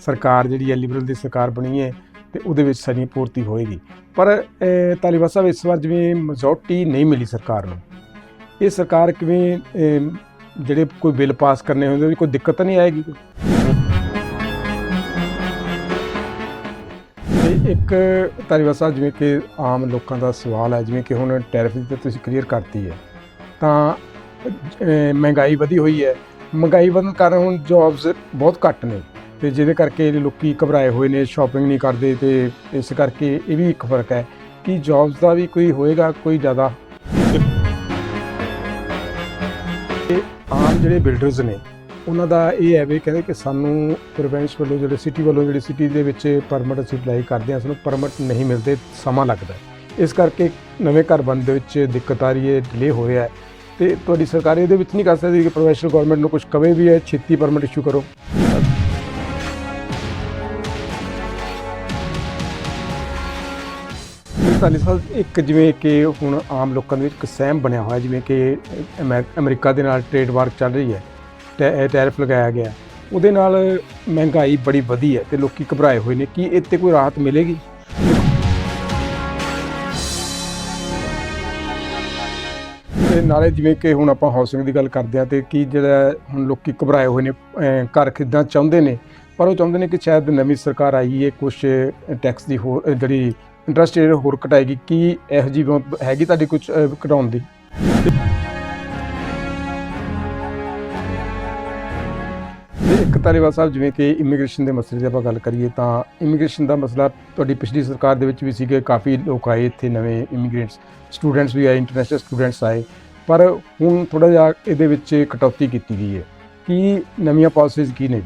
ਸਰਕਾਰ ਜਿਹੜੀ ਹੈ ਲਿਬਰਲ ਦੀ ਸਰਕਾਰ ਬਣੀ ਹੈ ਤੇ ਉਹਦੇ ਵਿੱਚ ਸਾਡੀ ਪੂਰਤੀ ਹੋਏਗੀ। ਪਰ ਅਹ, ਸਾਹਿਬ ਇਸ ਵਾਰ ਜਿਵੇਂ ਮੈਜੋਰਟੀ ਨਹੀਂ ਮਿਲੀ ਸਰਕਾਰ ਨੂੰ। ਇਹ ਸਰਕਾਰ ਕਿਵੇਂ ਜਿਹੜੇ ਕੋਈ ਬਿੱਲ ਪਾਸ ਕਰਨੇ ਹੁੰਦੇ ਉਹਦੀ ਕੋਈ ਦਿੱਕਤ ਨਹੀਂ ਆਏਗੀ? ਤੇ ਇੱਕ ਧਾਲੀਵਾਲ ਸਾਹਿਬ ਜਿਵੇਂ ਕਿ ਆਮ ਲੋਕਾਂ ਦਾ ਸਵਾਲ ਹੈ ਜਿਵੇਂ ਕਿ ਹੁਣ ਟੈਰਿਫ ਦੀ ਤੁਸੀਂ ਕਲੀਅਰ ਕਰਤੀ ਹੈ। ਤਾਂ ਮਹਿੰਗਾਈ ਵਧੀ ਹੋਈ ਹੈ। ਮਹਿੰਗਾਈ ਵਧਣ ਕਾਰਨ ਹੁਣ ਜੌਬਸ ਬਹੁਤ ਘੱਟ ਨੇ। ਤੇ ਜਿਹਦੇ ਕਰਕੇ ਲੋਕੀ ਘਬਰਾਏ ਹੋਏ ਨੇ ਸ਼ਾਪਿੰਗ ਨਹੀਂ ਕਰਦੇ ਤੇ ਇਸ ਕਰਕੇ ਇਹ ਵੀ ਇੱਕ ਫ਼ਰਕ ਹੈ ਕਿ ਜੌਬਸ ਦਾ ਵੀ ਕੋਈ ਹੋਏਗਾ, ਕੋਈ ਜ਼ਿਆਦਾ। ਤੇ ਆਮ ਜਿਹੜੇ ਬਿਲਡਰਸ ਨੇ, ਉਹਨਾਂ ਦਾ ਇਹ ਹੈ ਵੀ ਕਹਿੰਦੇ ਕਿ ਸਾਨੂੰ ਪ੍ਰੋਵਿੰਸ ਵੱਲੋਂ ਜਿਹੜੇ ਸਿਟੀ ਵੱਲੋਂ ਜਿਹੜੀ ਸਿਟੀ ਦੇ ਵਿੱਚ ਪਰਮਿਟ ਅਸੀਂ ਅਪਲਾਈ ਕਰਦੇ ਹਾਂ, ਸਾਨੂੰ ਪਰਮਿਟ ਨਹੀਂ ਮਿਲਦੇ, ਸਮਾਂ ਲੱਗਦਾ ਇਸ ਕਰਕੇ ਨਵੇਂ ਘਰ ਬਣਨ ਦੇ ਵਿੱਚ ਦਿੱਕਤ ਆ ਰਹੀ ਹੈ ਡਿਲੇ ਹੋ ਰਿਹਾ ਹੈ। ਤੇ ਤੁਹਾਡੀ ਸਰਕਾਰ ਇਹਦੇ ਵਿੱਚ ਨਹੀਂ ਕਰ ਸਕਦੀ ਕਿ ਪ੍ਰੋਫੈਸ਼ਨਲ ਗਵਰਨਮੈਂਟ ਨੂੰ ਕੁਝ ਕਵੇ ਵੀ ਹੈ, ਛੇਤੀ ਪਰਮਿਟ ਇਸ਼ੂ ਕਰੋ। ਸਾਲੀ ਸਾਲ ਇੱਕ ਜਿਵੇਂ ਕਿ ਹੁਣ ਆਮ ਲੋਕਾਂ ਦੇ ਵਿੱਚ ਇੱਕ ਸਹਿਮ ਬਣਿਆ ਹੋਇਆ, ਜਿਵੇਂ ਕਿ ਅਮੈ- ਅਮਰੀਕਾ ਦੇ ਨਾਲ ਟ੍ਰੇਡ ਵਾਰ ਚੱਲ ਰਹੀ ਹੈ ਟੈ- ਟੈਰਿਫ ਲਗਾਇਆ ਗਿਆ। ਉਹਦੇ ਨਾਲ ਮਹਿੰਗਾਈ ਬੜੀ ਵਧੀ ਹੈ ਤੇ ਲੋਕੀ ਘਬਰਾਏ ਹੋਏ ਨੇ ਕੀ ਇੱਥੇ ਕੋਈ ਰਾਹਤ ਮਿਲੇਗੀ। ਤੇ ਨਾਲੇ ਜਿਵੇਂ ਕਿ ਹੁਣ ਆਪਾਂ ਹਾਊਸਿੰਗ ਦੀ ਗੱਲ ਕਰਦੇ ਆ ਤੇ ਕੀ ਜਿਹੜਾ ਹੁਣ ਲੋਕੀ ਘਬਰਾਏ ਹੋਏ ਨੇ ਘਰ ਖਰੀਦਣਾ ਚਾਹੁੰਦੇ ਨੇ, ਪਰ ਉਹ ਚਾਹੁੰਦੇ ਨੇ ਕਿ ਸ਼ਾਇਦ ਨਵੀਂ ਸਰਕਾਰ ਆਈ ਹੈ ਕੁਝ ਟੈਕਸ ਦੀ ਹੋਰ ਜਿਹੜੀ ਇੰਟਰਸਟ ਰੇਟ ਹੋਰ ਘਟਾਏਗੀ ਕੀ ਇਹੋ ਜੀ ਹੈਗੀ ਤੁਹਾਡੀ ਕੁਝ ਘਟਾਉਣ ਦੀ? ਇੱਕ ਧਾਲੀਵਾਲ ਸਾਹਿਬ, ਜਿਵੇਂ ਕਿ ਇਮੀਗ੍ਰੇਸ਼ਨ ਦੇ ਮਸਲੇ ਦੀ ਆਪਾਂ ਗੱਲ ਕਰੀਏ, ਤਾਂ ਇਮੀਗ੍ਰੇਸ਼ਨ ਦਾ ਮਸਲਾ ਤੁਹਾਡੀ ਪਿਛਲੀ ਸਰਕਾਰ ਦੇ ਵਿੱਚ ਵੀ ਸੀਗੇ, ਕਾਫੀ ਲੋਕ ਆਏ ਇੱਥੇ ਨਵੇਂ ਇਮੀਗ੍ਰੇਟਸ ਸਟੂਡੈਂਟਸ ਵੀ ਆਏ ਇੰਟਰਨੈਸ਼ਨਲ ਸਟੂਡੈਂਟਸ ਆਏ, ਪਰ ਹੁਣ ਥੋੜਾ ਜਿਹਾ ਇਹਦੇ ਵਿੱਚ ਕਟੌਤੀ ਕੀਤੀ ਗਈ ਹੈ। ਕੀ ਨਵੀਆਂ ਪਾਲਿਸੀਜ਼ ਕੀ ਨੇ?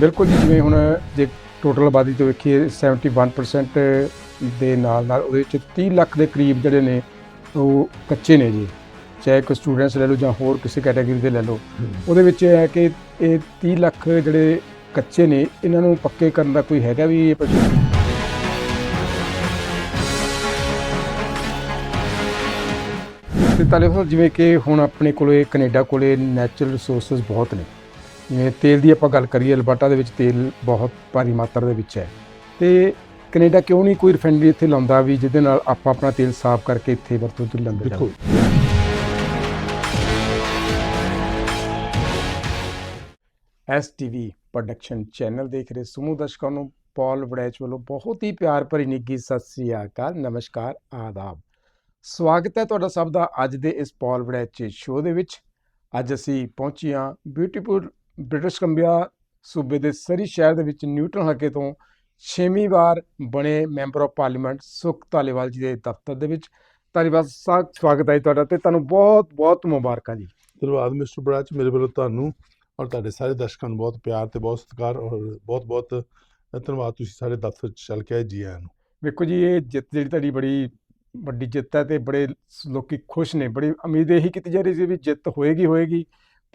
ਬਿਲਕੁਲ ਜੀ ਜਿਵੇਂ ਹੁਣ ਜੇ ਟੋਟਲ ਆਬਾਦੀ ਤੋਂ ਵੇਖੀਏ 71% ਦੇ ਨਾਲ ਨਾਲ ਉਹਦੇ ਵਿੱਚ 30 ਲੱਖ ਦੇ ਕਰੀਬ ਜਿਹੜੇ ਨੇ ਉਹ ਕੱਚੇ ਨੇ ਜੀ। ਚਾਹੇ ਕੋਈ ਸਟੂਡੈਂਟਸ ਲੈ ਲਓ ਜਾਂ ਹੋਰ ਕਿਸੇ ਕੈਟਾਗਰੀ ਦੇ ਲੈ ਲਓ। ਉਹਦੇ ਵਿੱਚ ਇਹ ਹੈ ਕਿ ਇਹ 30 ਲੱਖ ਜਿਹੜੇ ਕੱਚੇ ਨੇ ਇਹਨਾਂ ਨੂੰ ਪੱਕੇ ਕਰਨ ਦਾ ਕੋਈ ਹੈਗਾ ਵੀ ਇਹ ਪ੍ਰੋਜੈਕਟ ਤੇ ਤਾਲੇ ਜਿਵੇਂ ਕਿ ਹੁਣ ਆਪਣੇ ਕੋਲੇ ਕੈਨੇਡਾ ਕੋਲੇ ਨੈਚੁਰਲ ਰਿਸੋਰਸਸ ਬਹੁਤ ਨੇ। ਜਿਵੇਂ ਤੇਲ ਦੀ ਆਪਾਂ ਗੱਲ ਕਰੀਏ ਅਲਬਰਟਾ ਦੇ ਵਿੱਚ ਤੇਲ ਬਹੁਤ ਭਾਰੀ ਮਾਤਰਾ ਦੇ ਵਿੱਚ ਹੈ। ਤੇ ਕੈਨੇਡਾ ਕਿਉਂ ਨਹੀਂ ਕੋਈ ਰਿਫਾਈਨਰੀ ਇੱਥੇ ਲਾਉਂਦਾ ਵੀ ਜਿਹਦੇ ਨਾਲ ਆਪਾਂ ਆਪਣਾ ਤੇਲ ਸਾਫ਼ ਕਰਕੇ ਇੱਥੇ ਵਰਤੋਂ ਚ ਲੈਂਦੇ ਦੇਖੋ ਐਸਟੀਵੀ ਪ੍ਰੋਡਕਸ਼ਨ ਚੈਨਲ ਦੇਖ ਰਹੇ ਸਮੂਹ ਦਰਸ਼ਕਾਂ ਨੂੰ ਪੌਲ ਵੜੈਚ ਵੱਲੋਂ ਬਹੁਤ ਹੀ ਪਿਆਰ ਭਰੀ ਨਿੱਘੀ ਸਤਿ ਸ੍ਰੀ ਅਕਾਲ ਨਮਸਕਾਰ ਆਦਾਬ। ਸਵਾਗਤ ਹੈ ਤੁਹਾਡਾ ਸਭ ਦਾ ਅੱਜ ਦੇ ਇਸ ਪੌਲ ਵੜੈਚ ਸ਼ੋਅ ਦੇ ਵਿੱਚ। ਅੱਜ ਅਸੀਂ ਪਹੁੰਚੇ ਹਾਂ ਬਿਊਟੀਫੁਲ ਬ੍ਰਿਟਿਸ਼ ਕੰਬੀਆ ਸੂਬੇ ਦੇ ਸਰੀ ਸ਼ਹਿਰ ਦੇ ਵਿੱਚ ਨਿਊਟਨ ਹਲਕੇ ਤੋਂ ਛੇਵੀਂ ਵਾਰ ਬਣੇ ਮੈਂਬਰ ਆਫ ਪਾਰਲੀਮੈਂਟ ਸੁਖ ਧਾਲੀਵਾਲ ਜੀ ਦੇ ਦਫ਼ਤਰ ਦੇ ਵਿੱਚ। ਧਾਲੀਵਾਲ ਸਾਹਿਬ ਸਵਾਗਤ ਹੈ ਤੁਹਾਡਾ ਤੇ ਤੁਹਾਨੂੰ ਬਹੁਤ ਬਹੁਤ ਮੁਬਾਰਕਾਂ ਜੀ। ਧੰਨਵਾਦ ਮਿਸਟਰ ਬਰਾਚ ਮੇਰੇ ਵੱਲੋਂ ਤੁਹਾਨੂੰ ਔਰ ਤੁਹਾਡੇ ਸਾਰੇ ਦਰਸ਼ਕਾਂ ਨੂੰ ਬਹੁਤ ਪਿਆਰ ਤੇ ਬਹੁਤ ਸਤਿਕਾਰ ਔਰ ਬਹੁਤ ਬਹੁਤ ਧੰਨਵਾਦ ਤੁਸੀਂ ਸਾਰੇ ਦਫ਼ਤਰ ਚ ਚੱਲ ਕੇ ਆਏ ਜੀ ਆਇਆਂ ਨੂੰ। ਵੇਖੋ ਜੀ ਇਹ ਜਿੱਤ ਜਿਹੜੀ ਤੁਹਾਡੀ ਬੜੀ ਵੱਡੀ ਜਿੱਤ ਹੈ ਤੇ ਬੜੇ ਲੋਕੀ ਖੁਸ਼ ਨੇ ਬੜੀ ਉਮੀਦ ਇਹੀ ਕੀਤੀ ਜਾ ਰਹੀ ਸੀ ਵੀ ਜਿੱਤ ਹੋਏਗੀ ਹੋਏਗੀ।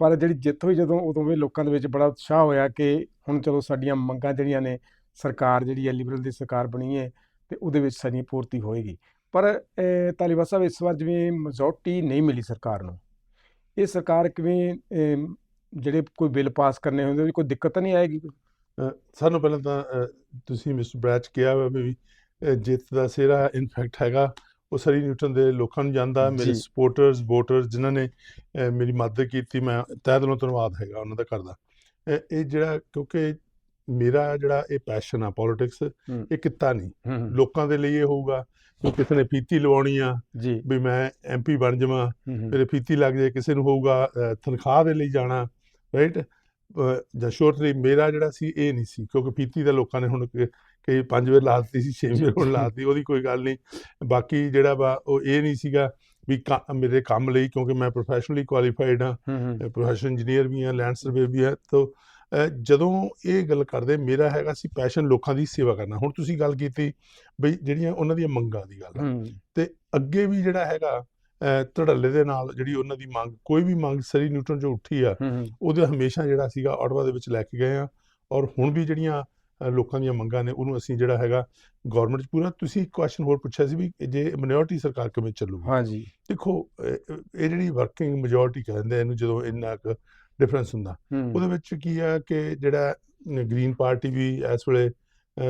ਪਰ ਜਿਹੜੀ ਜਿੱਤ ਹੋਈ ਜਦੋਂ ਉਦੋਂ ਵੀ ਲੋਕਾਂ ਦੇ ਵਿੱਚ ਬੜਾ ਉਤਸ਼ਾਹ ਹੋਇਆ ਕਿ ਹੁਣ ਚਲੋ ਸਾਡੀਆਂ ਮੰਗਾਂ ਜਿਹੜੀਆਂ ਨੇ ਸਰਕਾਰ ਜਿਹੜੀ ਹੈ ਲਿਬਰਲ ਦੀ ਸਰਕਾਰ ਬਣੀ ਹੈ ਤੇ ਉਹਦੇ ਵਿੱਚ ਸਾਡੀ ਪੂਰਤੀ ਹੋਏਗੀ। ਪਰ ਤਾਲੀਬਾ ਸਾਹਿਬ ਇਸ ਵਾਰ ਜਿਵੇਂ ਮੈਜੋਰਟੀ ਨਹੀਂ ਮਿਲੀ ਸਰਕਾਰ ਨੂੰ ਇਹ ਸਰਕਾਰ ਕਿਵੇਂ ਜਿਹੜੇ ਕੋਈ ਬਿੱਲ ਪਾਸ ਕਰਨੇ ਹੁੰਦੇ ਉਹਦੀ ਕੋਈ ਦਿੱਕਤ ਤਾਂ ਨਹੀਂ ਆਏਗੀ? ਅ, ਸਾਨੂੰ ਪਹਿਲਾਂ ਤਾਂ ਤੁਸੀਂ ਮਿਸਟਰ ਬਰਾਚ ਕਿਹਾ ਵੀ ਜਿੱਤ ਦਾ ਸਿਹਰਾ ਇਨਫੈਕਟ ਹੈਗਾ। ਉਹ ਸਰੀ ਨਿਊਟਨ ਦੇ ਲੋਕਾਂ ਨੂੰ ਜਾਂਦਾ ਮੇਰੇ। ਸਪੋਰਟਰਸ ਵੋਟਰਸ ਜਿਨ੍ਹਾਂ ਨੇ ਮੇਰੀ ਮਦਦ ਕੀਤੀ ਮੈਂ ਤਹਿ ਦਿਲੋਂ ਧੰਨਵਾਦ ਹੈਗਾ ਉਹਨਾਂ ਦਾ ਕਰਦਾ ਇਹ ਜਿਹੜਾ ਕਿਉਂਕਿ ਮੇਰਾ ਜਿਹੜਾ ਇਹ ਪੈਸ਼ਨ ਆ ਪੋਲਿਟਿਕਸ। ਇਹ ਕਿੱਤਾ ਨਹੀਂ। ਲੋਕਾਂ ਦੇ ਲਈ ਇਹ ਹੋਊਗਾ ਕਿ ਕਿਸੇ ਨੇ ਫੀਤੀ ਲਵਾਉਣੀ ਆ ਵੀ ਮੈਂ ਐਮਪੀ ਬਣ ਜਾਵਾਂ ਮੇਰੇ ਫੀਤੀ ਲੱਗ ਜਾਏ ਕਿਸੇ ਨੂੰ ਹੋਊਗਾ ਤਨਖਾਹ ਦੇ ਲਈ ਜਾਣਾ ਰਾਈਟ ਜਾਂ ਸ਼ੋਰਟਲੀ ਮੇਰਾ ਜਿਹੜਾ ਸੀ ਇਹ ਨਹੀਂ ਸੀ ਕਿਉਂਕਿ ਫੀਤੀ ਦਾ ਲੋਕਾਂ ਨੇ ਹੁਣ ਕ- ਪੰਜ ਵਾਰ ਲਾ ਦਿੱਤੀ ਸੀ ਛੇ ਵਾਰ ਹੁਣ ਲਾ ਦਿੱਤੀ ਉਹਦੀ ਕੋਈ ਗੱਲ ਨਹੀਂ। ਬਾਕੀ ਜਿਹੜਾ ਵਾ ਉਹ ਇਹ ਨਹੀਂ ਸੀਗਾ ਵੀ ਮੇਰੇ ਕੰਮ ਲਈ ਕਿਉਂਕਿ ਮੈਂ ਪ੍ਰੋਫੈਸ਼ਨਲੀ ਕੁਆਲੀਫਾਈਡ ਹਾਂ ਹੂੰ ਹੂੰ। ਪ੍ਰੋਫੈਸ਼ਨ ਇੰਜੀਨੀਅਰ ਵੀ ਹਾਂ ਲੈਂਡ ਸਰਵੇ ਵੀ ਹੈ ਤਾਂ ਜਦੋਂ ਇਹ ਗੱਲ ਕਰਦੇ ਮੇਰਾ ਹੈਗਾ ਸੀ ਪੈਸ਼ਨ ਲੋਕਾਂ ਦੀ ਸੇਵਾ ਕਰਨਾ। ਹੁਣ ਤੁਸੀਂ ਗੱਲ ਕੀਤੀ ਬਈ ਜਿਹੜੀਆਂ ਉਹਨਾਂ ਦੀਆਂ ਮੰਗਾਂ ਦੀ ਗੱਲ ਤੇ ਅੱਗੇ ਵੀ ਜਿਹੜਾ ਹੈਗਾ ਧੜੱਲੇ ਦੇ ਨਾਲ ਜਿਹੜੀ ਉਹਨਾਂ ਦੀ ਮੰਗ ਕੋਈ ਵੀ ਮੰਗ ਸਰੀ ਨਿਊਟਨ ਜੋ ਉੱਠੀ ਆ ਉਹਦੇ ਹਮੇਸ਼ਾ ਜਿਹੜਾ ਸੀਗਾ ਆਟਵਾ ਦੇ ਵਿੱਚ ਲੈ ਕੇ ਗਏ ਆ। ਔਰ ਹੁਣ ਵੀ ਜਿਹੜੀਆਂ ਲੋਕਾਂ ਦੀਆਂ ਮੰਗਾਂ ਨੇ ਉਹਨੂੰ ਅਸੀਂ ਜਿਹੜਾ ਹੈਗਾ ਗਵਰਨਮੈਂਟ 'ਚ ਪੂਰਾ ਤੁਸੀਂ ਕੁਐਸਚਨ ਹੋਰ ਪੁੱਛਿਆ ਸੀ ਵੀ ਜੇ ਮਿਨੋਰਟੀ ਸਰਕਾਰ ਕਿਵੇਂ ਚੱਲੂਗੀ? ਹਾਂਜੀ। ਦੇਖੋ ਇਹ ਜਿਹੜੀ ਵਰਕਿੰਗ ਮੈਜੋਰਟੀ ਕਹਿੰਦੇ ਆ ਇਹਨੂੰ ਜਦੋਂ ਇੰਨਾ ਕੁ ਡਿਫਰੈਂਸ ਹੁੰਦਾ ਉਹਦੇ ਵਿੱਚ ਕੀ ਆ ਕਿ ਜਿਹੜਾ ਗ੍ਰੀਨ ਪਾਰਟੀ ਵੀ ਇਸ ਵੇਲੇ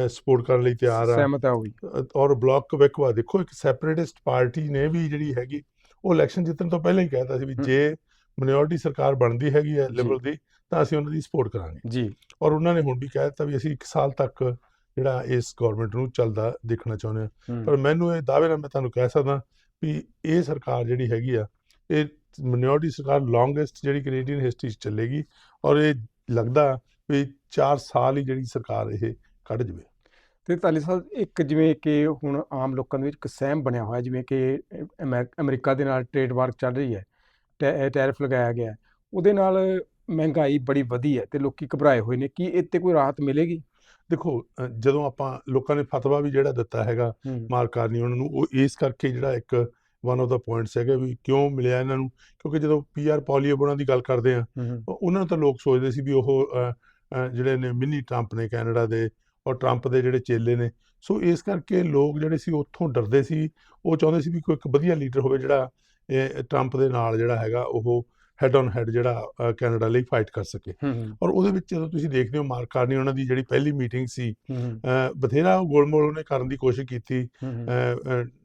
ਸਪੋਰਟ ਕਰਨ ਲਈ ਤਿਆਰ ਆ। ਸਹਿਮਤ ਹੈ ਉਹ ਵੀ। ਅ, ਔਰ ਬਲਾਕ ਕਵੈਕਵਾ ਦੇਖੋ ਇੱਕ ਸੈਪਰੇਟਿਸਟ ਪਾਰਟੀ ਨੇ ਵੀ ਜਿਹੜੀ ਹੈਗੀ ਉਹ ਇਲੈਕਸ਼ਨ ਜਿੱਤਣ ਤੋਂ ਪਹਿਲਾਂ ਹੀ ਕਹਿਤਾ ਸੀ ਵੀ। ਜੇ ਮਿਨੋਰਟੀ ਸਰਕਾਰ ਬਣਦੀ ਹੈਗੀ ਹੈ। ਲਿਬਰਲ ਦੀ ਤਾਂ ਅਸੀਂ ਉਹਨਾਂ ਦੀ ਸਪੋਰਟ ਕਰਾਂਗੇ। ਜੀ। ਔਰ ਉਹਨਾਂ ਨੇ ਹੁਣ ਵੀ ਕਹਿ ਦਿੱਤਾ ਵੀ ਅਸੀਂ 1 ਸਾਲ ਤੱਕ ਜਿਹੜਾ ਇਸ ਗਵਰਨਮੈਂਟ ਨੂੰ ਚੱਲਦਾ ਦੇਖਣਾ ਚਾਹੁੰਦੇ ਹਾਂ। ਪਰ ਮੈਨੂੰ ਇਹ ਦਾਅਵੇ ਨਾਲ ਮੈਂ ਤੁਹਾਨੂੰ ਕਹਿ ਸਕਦਾ ਵੀ ਇਹ ਸਰਕਾਰ ਜਿਹੜੀ ਹੈਗੀ ਆ ਇਹ ਮਿਨੋਰਟੀ ਸਰਕਾਰ ਲੌਂਗੇਸਟ ਜਿਹੜੀ ਕੈਨੇਡੀਅਨ ਹਿਸਟਰੀ 'ਚ ਚੱਲੇਗੀ ਔਰ ਇਹ ਲੱਗਦਾ ਵੀ 4 ਸਾਲ ਹੀ ਜਿਹੜੀ ਸਰਕਾਰ ਇਹ ਕੱਢ ਜਵੇ। ਤੇ ਤਾਲੀ ਸਾਹਿਬ ਇੱਕ ਜਿਵੇਂ ਕਿ ਹੁਣ ਆਮ ਲੋਕਾਂ ਦੇ ਵਿੱਚ ਇੱਕ ਸਹਿਮ ਬਣਿਆ ਹੋਇਆ ਜਿਵੇਂ ਕਿ ਅਮੈ- ਅਮਰੀਕਾ ਦੇ ਨਾਲ ਟ੍ਰੇਡ ਵਾਰ ਚੱਲ ਰਹੀ ਹੈ ਟੈਰਿਫ ਲਗਾਇਆ ਗਿਆ। ਉਹਦੇ ਨਾਲ ਮਹਿੰਗਾਈ ਬੜੀ ਵਧੀ ਹੈ ਤੇ ਲੋਕੀ ਘਬਰਾਏ ਹੋਏ ਨੇ ਕੀ ਇੱਥੇ ਕੋਈ ਰਾਹਤ ਮਿਲੇਗੀ? ਦੇਖੋ ਅ, ਜਦੋਂ ਆਪਾਂ ਲੋਕਾਂ ਨੇ ਫਤਵਾ ਵੀ ਜਿਹੜਾ ਦਿੱਤਾ ਹੈਗਾ ਹੂੰ। ਮਾਰਕ ਕਾਰਨੀ ਉਹਨਾਂ ਨੂੰ ਉਹ ਇਸ ਕਰਕੇ ਜਿਹੜਾ ਇੱਕ ਵਨ ਆਫ ਦਾ ਪੁਆਇੰਟਸ ਹੈਗਾ ਵੀ ਕਿਉਂ ਮਿਲਿਆ ਇਹਨਾਂ ਨੂੰ? ਕਿਉਂਕਿ ਜਦੋਂ ਪੀਆਰ ਪੋਲੀਓ ਉਹਨਾਂ ਦੀ ਗੱਲ ਕਰਦੇ ਆ ਉਹਨਾਂ ਨੂੰ ਤਾਂ ਲੋਕ ਸੋਚਦੇ ਸੀ ਵੀ ਉਹ ਅ, ਅ, ਜਿਹੜੇ ਨੇ ਮਿਨੀ ਟਰੰਪ ਨੇ ਕੈਨੇਡਾ ਦੇ ਔਰ ਟਰੰਪ ਦੇ ਜਿਹੜੇ ਚੇਲੇ ਨੇ। ਸੋ ਇਸ ਕਰਕੇ ਲੋਕ ਜਿਹੜੇ ਸੀ ਉੱਥੋਂ ਡਰਦੇ ਸੀ ਉਹ ਚਾਹੁੰਦੇ ਸੀ ਵੀ ਕੋਈ ਇੱਕ ਵਧੀਆ ਲੀਡਰ ਹੋਵੇ ਜਿਹੜਾ ਇਹ ਟਰੰਪ ਦੇ ਨਾਲ ਜਿਹੜਾ ਹੈਗਾ ਉਹ ਹੈਡ ਔਨ ਹੈਡ ਜਿਹੜਾ ਕੈਨੇਡਾ ਲਈ ਫਾਈਟ ਕਰ ਸਕੇ। ਔਰ ਉਹਦੇ ਵਿੱਚ ਜਦੋਂ ਤੁਸੀਂ ਦੇਖਦੇ ਹੋ ਮਾਰਕ ਕਾਰਨੀ ਉਹਨਾਂ ਦੀ ਜਿਹੜੀ ਪਹਿਲੀ ਮੀਟਿੰਗ ਸੀ ਬਥੇਰਾ ਗੋਲਮੋਲ ਉਹਨੇ ਕਰਨ ਦੀ ਕੋਸ਼ਿਸ਼ ਕੀਤੀ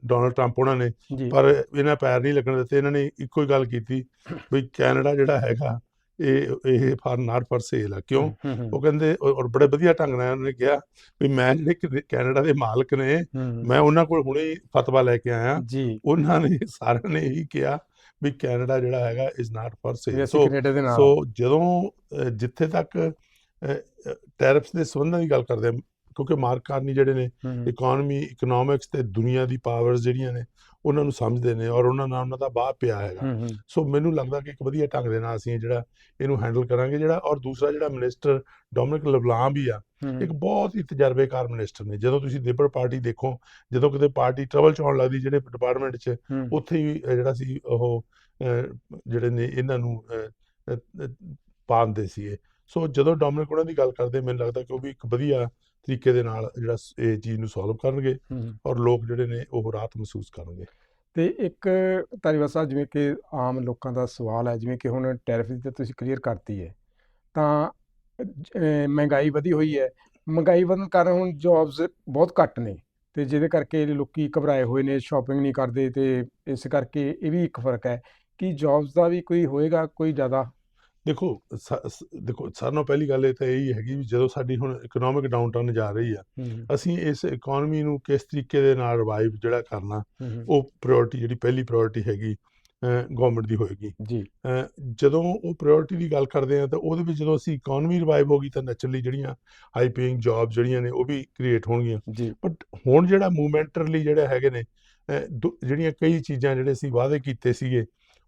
ਡੋਨਲਡ ਟਰੰਪ ਉਹਨਾਂ ਨੇ। ਪਰ ਇਹਨਾਂ ਪੈਰ ਨਹੀਂ ਲੱਗਣ ਦਿੱਤੇ ਇਹਨਾਂ ਨੇ ਇੱਕੋ ਹੀ ਗੱਲ ਕੀਤੀ ਵੀ ਕੈਨੇਡਾ ਜਿਹੜਾ ਹੈਗਾ ਇਹ ਇਹ ਫਾਰ ਨਾਟ ਫॉर ਸੇਲ ਆ। ਕਿਉਂ? ਉਹ ਕਹਿੰਦੇ ਔਰ ਬੜੇ ਵਧੀਆ ਢੰਗ ਨਾਲ ਉਹਨਾਂ ਨੇ ਕਿਹਾ ਵੀ ਮੈਂ ਜਿਹੜੇ ਕੈਨੇ- ਕੈਨੇਡਾ ਦੇ ਮਾਲਕ ਨੇ ਮੈਂ ਉਹਨਾਂ ਕੋਲ ਹੁਣੇ ਫਤਵਾ ਲੈ ਕੇ ਆਇਆ। ਉਹਨਾਂ ਨੇ ਸਾਰਿਆਂ ਨੇ ਇਹੀ ਕਿਹਾ ਵੀ ਕੈਨੇਡਾ ਜਿਹੜਾ ਹੈਗਾ is not for sale so so ਜਦੋਂ ਜਿੱਥੇ ਤੱਕ ਟੈਰਿਫਸ ਦੇ ਸੰਬੰਧਾਂ ਦੀ ਗੱਲ ਕਰਦੇ ਆ ਕਿਉਂਕਿ ਮਾਰਕ ਕਾਰਨੀ ਜਿਹੜੇ ਨੇ ਇਕਨੋਮੀ ਇਕਨੋਮਿਕਸ ਤੇ ਦੁਨੀਆ ਦੀ ਪਾਵਰਸ ਜਿਹੜੀਆਂ ਨੇ ਉਹਨਾਂ ਨੂੰ ਸਮਝਦੇ ਨੇ ਔਰ ਉਹਨਾਂ ਨਾਲ ਉਹਨਾਂ ਦਾ ਬਾਹ ਪਿਆ ਹੈਗਾ। ਸੋ ਮੈਨੂੰ ਲੱਗਦਾ ਕਿ ਇੱਕ ਵਧੀਆ ਢੰਗ ਦੇ ਨਾਲ ਅਸੀਂ ਜਿਹੜਾ ਇਹਨੂੰ ਹੈਂਡਲ ਕਰਾਂਗੇ ਜਿਹੜਾ ਔਰ ਦੂਸਰਾ ਜਿਹੜਾ ਮਿਨਿਸਟਰ ਡੋਮਿਨਿਕ ਲਬਲਾਨ ਵੀ ਆ ਇੱਕ ਬਹੁਤ ਹੀ ਤਜਰਬੇਕਾਰ ਮਿਨਿਸਟਰ ਨੇ। ਜਦੋਂ ਤੁਸੀਂ ਲਿਬਰਲ ਪਾਰਟੀ ਦੇਖੋ ਜਦੋਂ ਕਿਤੇ ਪਾਰਟੀ ਟਰਬਲ ਚ ਆਉਣ ਲੱਗਦੀ ਜਿਹੜੇ ਡਿਪਾਰਟਮੈਂਟ 'ਚ ਉੱਥੇ ਹੀ ਜਿਹੜਾ ਸੀ ਉਹ ਜਿਹੜੇ ਨੇ ਇਹਨਾਂ ਨੂੰ ਪਾਉਂਦੇ ਸੀ ਸੋ ਜਦੋਂ ਡੋਮਿਨਿਕ ਉਹਨਾਂ ਦੀ ਗੱਲ ਕਰਦੇ ਮੈਨੂੰ ਲੱਗਦਾ ਕਿ ਉਹ ਵੀ ਇੱਕ ਵਧੀਆ ਤਰੀਕੇ ਦੇ ਨਾਲ ਜਿਹੜਾ ਇਹ ਚੀਜ਼ ਨੂੰ ਸੋਲਵ ਕਰਨਗੇ ਔਰ ਲੋਕ ਜਿਹੜੇ ਨੇ ਉਹ ਰਾਹਤ ਮਹਿਸੂਸ ਕਰਨਗੇ। ਤੇ ਇੱਕ ਧਾਰੀਵਾਲ ਸਾਹਿਬ ਜਿਵੇਂ ਕਿ ਆਮ ਲੋਕਾਂ ਦਾ ਸਵਾਲ ਹੈ ਜਿਵੇਂ ਕਿ ਹੁਣ ਟੈਰਿਫ ਦੀ ਤਾਂ ਤੁਸੀਂ ਕਲੀਅਰ ਕਰਤੀ ਹੈ ਤਾਂ ਅਹ, ਮਹਿੰਗਾਈ ਵਧੀ ਹੋਈ ਹੈ। ਮਹਿੰਗਾਈ ਵਧਣ ਕਾਰਨ ਹੁਣ ਜੌਬਸ ਬਹੁਤ ਘੱਟ ਨੇ ਤੇ ਜਿਹਦੇ ਕਰਕੇ ਲੋਕੀ ਘਬਰਾਏ ਹੋਏ ਨੇ ਸ਼ਾਪਿੰਗ ਨਹੀਂ ਕਰਦੇ ਤੇ ਇਸ ਕਰਕੇ ਇਹ ਵੀ ਇੱਕ ਫ਼ਰਕ ਹੈ ਕਿ ਜੌਬਸ ਦਾ ਵੀ ਕੋਈ ਹੋਏਗਾ ਕੋਈ ਜ਼ਿਆਦਾ? ਦੇਖੋ ਸ- ਸ- ਦੇਖੋ ਸਾਰਿਆਂ ਨਾਲੋਂ ਪਹਿਲੀ ਗੱਲ ਇਹ ਤਾਂ ਇਹੀ ਹੈਗੀ ਵੀ ਜਦੋਂ ਸਾਡੀ ਹੁਣ ਇਕਨੋਮਿਕ ਡਾਊਨਟਰਨ ਜਾ ਰਹੀ ਆ ਅਸੀਂ ਇਸ ਇਕਨੋਮੀ ਨੂੰ ਕਿਸ ਤਰੀਕੇ ਦੇ ਨਾਲ ਰਿਵਾਈਵ ਜਿਹੜਾ ਕਰਨਾ ਉਹ ਪ੍ਰਾਇੋਰਟੀ ਜਿਹੜੀ ਪਹਿਲੀ ਪ੍ਰਾਇੋਰਟੀ ਹੈਗੀ। ਗਵਰਨਮੈਂਟ ਦੀ ਹੋਏਗੀ। ਜੀ। ਜਦੋਂ ਉਹ ਪ੍ਰਾਇੋਰਟੀ ਦੀ ਗੱਲ ਕਰਦੇ ਆ ਤਾਂ ਉਹਦੇ ਵਿੱਚ ਜਦੋਂ ਅਸੀਂ ਇਕਨੋਮੀ ਰਿਵਾਈਵ ਹੋਗੀ ਤਾਂ ਨੈਚੁਰਲੀ ਜਿਹੜੀਆਂ ਹਾਈ ਪੇਇੰਗ ਜੌਬ ਜਿਹੜੀਆਂ ਨੇ ਉਹ ਵੀ ਕ੍ਰੀਏਟ ਹੋਣਗੀਆਂ। ਬਟ ਹੁਣ ਜਿਹੜਾ ਮੂਵਮੈਂਟਰਲੀ ਜਿਹੜੇ ਹੈਗੇ ਨੇ ਜਿਹੜੀਆਂ ਕਈ ਚੀਜ਼ਾਂ ਜਿਹੜੇ ਅਸੀਂ ਵਾਅਦੇ ਕੀਤੇ ਸੀਗੇ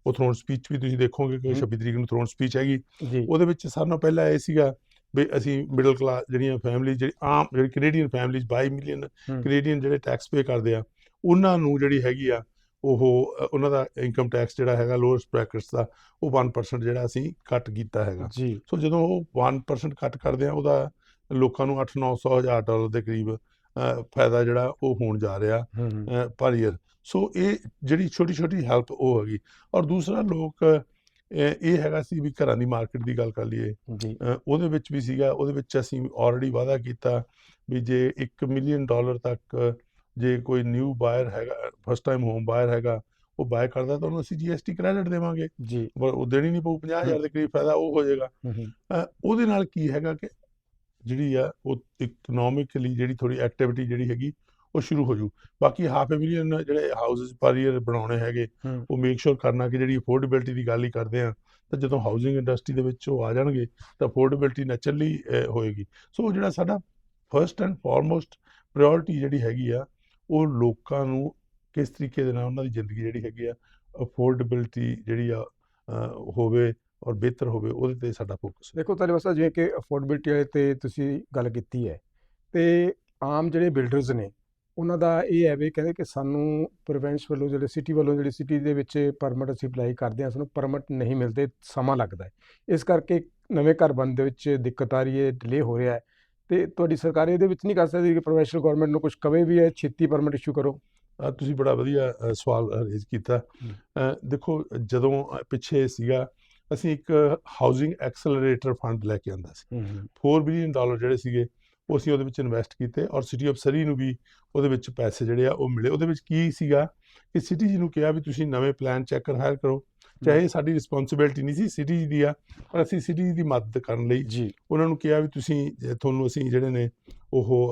ਉਹ ਥਰੋਨ ਸਪੀਚ ਵੀ ਤੁਸੀਂ ਦੇਖੋਗੇ ਕਿ ਹਮ। 26 ਤਰੀਕ ਨੂੰ ਥਰੋਨ ਸਪੀਚ ਹੈਗੀ। ਉਹਦੇ ਵਿੱਚ ਸਾਰਿਆਂ ਨਾਲੋਂ ਪਹਿਲਾਂ ਇਹ ਸੀਗਾ ਵੀ ਅਸੀਂ ਮਿਡਲ ਕਲਾਸ ਜਿਹੜੀਆਂ ਫੈਮਿਲੀ ਜਿਹੜੀ ਆਮ ਜਿਹੜੀ ਕੈਨੇਡੀਅਨ ਫੈਮਿਲੀਜ਼ 22 ਮਿਲੀਅਨ। ਕੈਨੇਡੀਅਨ ਜਿਹੜੇ ਟੈਕਸ ਪੇ ਕਰਦੇ ਆ ਉਹਨਾਂ ਨੂੰ ਜਿਹੜੀ ਹੈਗੀ ਆ ਉਹ ਉਹਨਾਂ ਦਾ ਇਨਕਮ ਟੈਕਸ ਜਿਹੜਾ ਹੈਗਾ ਲੋਅਰਸਟ ਬ੍ਰੈਕਟਸ ਦਾ ਉਹ 1% ਜਿਹੜਾ ਅਸੀਂ ਕੱਟ ਕੀਤਾ ਹੈਗਾ। ਜੀ। ਸੋ ਜਦੋਂ ਉਹ 1% ਕੱਟ ਕਰਦੇ ਆ ਉਹਦਾ ਲੋਕਾਂ ਨੂੰ 8-900 ਹਜ਼ਾਰ ਡਾਲਰ ਦੇ ਕਰੀਬ ਫਾਇਦਾ ਜਿਹੜਾ ਉਹ ਹੋਣ ਜਾ ਰਿਹਾ ਪਰ ਈਅਰ ਸੋ ਇਹ ਜਿਹੜੀ ਛੋਟੀ ਛੋਟੀ ਹੈਲਪ ਉਹ ਹੈਗੀ। ਔਰ ਦੂਸਰਾ ਲੋਕ ਇਹ ਹੈਗਾ ਸੀ ਵੀ ਘਰਾਂ ਦੀ ਮਾਰਕੀਟ ਦੀ ਗੱਲ ਕਰ ਲਈਏ। ਉਹਦੇ ਵਿੱਚ ਵੀ ਸੀਗਾ ਉਹਦੇ ਵਿੱਚ ਅਸੀਂ ਆਲਰੇਡੀ ਵਾਅਦਾ ਕੀਤਾ ਵੀ ਜੇ 1 ਮਿਲੀਅਨ ਡਾਲਰ ਤੱਕ ਜੇ ਕੋਈ ਨਿਊ ਬਾਇਰ ਹੈਗਾ ਫਸਟ ਟਾਈਮ ਹੋਮ ਬਾਇਰ ਹੈਗਾ ਉਹ ਬਾਏ ਕਰਦਾ ਤਾਂ ਉਹਨੂੰ ਅਸੀਂ ਜੀਐਸਟੀ ਕ੍ਰੈਡਿਟ ਦੇਵਾਂਗੇ। ਜੀ। ਉਹ ਦੇਣੀ ਨਹੀਂ ਪਊ 50000 ਦੇ ਕਰੀਬ ਫਾਇਦਾ ਉਹ ਹੋ ਜਾਏਗਾ। ਉਹਦੇ ਨਾਲ ਕੀ ਹੈਗਾ ਕਿ ਜਿਹੜੀ ਆ ਉਹ ਇਕਨੋਮਿਕਲੀ ਜਿਹੜੀ ਥੋੜੀ ਐਕਟੀਵਿਟੀ ਜਿਹੜੀ ਹੈਗੀ ਉਹ ਸ਼ੁਰੂ ਹੋ ਜੂ ਬਾਕੀ ਹਾਫ ਮਿਲੀਅਨ ਜਿਹੜੇ ਹਾਊਸਸ ਪਰ ਈਅਰ ਬਣਾਉਣੇ ਹੈਗੇ। ਉਹ ਮੇਕ ਸ਼ੋਰ ਕਰਨਾ ਕਿ ਜਿਹੜੀ ਅਫੋਰਡੇਬਿਲਟੀ ਦੀ ਗੱਲ ਹੀ ਕਰਦੇ ਆ ਤਾਂ ਜਦੋਂ ਹਾਊਸਿੰਗ ਇੰਡਸਟਰੀ ਦੇ ਵਿੱਚ ਉਹ ਆ ਜਾਣਗੇ ਤਾਂ ਅਫੋਰਡੇਬਿਲਟੀ ਨੈਚੁਰਲੀ ਹੋਏਗੀ। ਸੋ ਜਿਹੜਾ ਸਾਡਾ ਫਰਸਟ ਐਂਡ ਫੋਰਮੋਸਟ ਪ੍ਰਾਇੋਰਟੀ ਜਿਹੜੀ ਹੈਗੀ ਆ ਉਹ ਲੋਕਾਂ ਨੂੰ ਕਿਸ ਤਰੀਕੇ ਦੇ ਨਾਲ ਉਹਨਾਂ ਦੀ ਜ਼ਿੰਦਗੀ ਜਿਹੜੀ ਹੈਗੀ ਆ ਅਫੋਰਡੇਬਿਲਟੀ ਜਿਹੜੀ ਆ ਹੋਵੇ ਔਰ ਬਿਹਤਰ ਹੋਵੇ, ਉਹਦੇ ਤੇ ਸਾਡਾ ਫੋਕਸ ਦੇਖੋ ਤੁਹਾਡੇ ਵਾਸਤੇ ਜਿਵੇਂ ਕਿ ਅਫੋਰਡੇਬਿਲਟੀ ਵਾਲੇ ਤੇ ਤੁਸੀਂ ਗੱਲ ਕੀਤੀ ਹੈ, ਤੇ ਆਮ ਜਿਹੜੇ ਬਿਲਡਰਸ ਨੇ, ਉਹਨਾਂ ਦਾ ਇਹ ਹੈ ਵੀ ਕਹਿੰਦੇ ਕਿ ਸਾਨੂੰ ਪ੍ਰੋਵਿੰਸ ਵੱਲੋਂ ਜਿਹੜੇ ਸਿਟੀ ਵੱਲੋਂ ਜਿਹੜੀ ਸਿਟੀ ਦੇ ਵਿੱਚ ਪਰਮਿਟ ਅਸੀਂ ਅਪਲਾਈ ਕਰਦੇ ਹਾਂ, ਸਾਨੂੰ ਪਰਮਿਟ ਨਹੀਂ ਮਿਲਦੇ, ਸਮਾਂ ਲੱਗਦਾ ਹੈ। ਇਸ ਕਰਕੇ ਨਵੇਂ ਘਰ ਬਣਨ ਦੇ ਵਿੱਚ ਦਿੱਕਤ ਆ ਰਹੀ ਹੈ ਡਿਲੇ ਹੋ ਰਿਹਾ ਹੈ। ਤੇ ਤੁਹਾਡੀ ਸਰਕਾਰ ਇਹਦੇ ਵਿੱਚ ਨਹੀਂ ਕਰ ਸਕਦੀ ਕਿ ਪ੍ਰੋਫੈਸ਼ਨਲ ਗਵਰਨਮੈਂਟ ਨੂੰ ਕੁਝ ਕਵੇ ਵੀ ਹੈ ਛੇਤੀ ਪਰਮਿਟ ਇਸ਼ੂ ਕਰੋ। ਤੁਸੀਂ ਬੜਾ ਵਧੀਆ ਸਵਾਲ ਰੇਜ਼ ਕੀਤਾ। ਦੇਖੋ ਜਦੋਂ ਪਿੱਛੇ ਸੀਗਾ ਅਸੀਂ ਇੱਕ ਹਾਊਸਿੰਗ ਐਕਸਲਰੇਟਰ ਫੰਡ ਲੈ ਕੇ ਆਂਦਾ ਸੀ। 4 ਬਿਲੀਅਨ ਡਾਲਰ ਜਿਹੜੇ ਸੀਗੇ ਉਹ ਅਸੀਂ ਉਹਦੇ ਵਿੱਚ ਇਨਵੈਸਟ ਕੀਤੇ ਔਰ ਸਿਟੀ ਆਫ ਸਰੀ ਨੂੰ ਵੀ ਉਹਦੇ ਵਿੱਚ ਪੈਸੇ ਜਿਹੜੇ ਆ ਉਹ ਮਿਲੇ। ਉਹਦੇ ਵਿੱਚ ਕੀ ਸੀਗਾ ਕਿ ਸਿਟੀ ਜੀ ਨੂੰ ਕਿਹਾ ਵੀ ਤੁਸੀਂ ਨਵੇਂ ਪਲਾਨ ਚੈੱਕਰ ਹਾਇਰ ਕਰੋ। ਚਾਹੇ ਸਾਡੀ ਰਿਸਪੌਂਸਿਬਿਲਟੀ ਨਹੀਂ ਸੀ ਸਿਟੀ ਜੀ ਦੀ ਆ ਪਰ ਅਸੀਂ ਸਿਟੀ ਜੀ ਦੀ ਮਦਦ ਕਰਨ ਲਈ ਜੀ। ਉਹਨਾਂ ਨੂੰ ਕਿਹਾ ਵੀ ਤੁਸੀਂ ਤੁਹਾਨੂੰ ਅਸੀਂ ਜਿਹੜੇ ਨੇ ਉਹ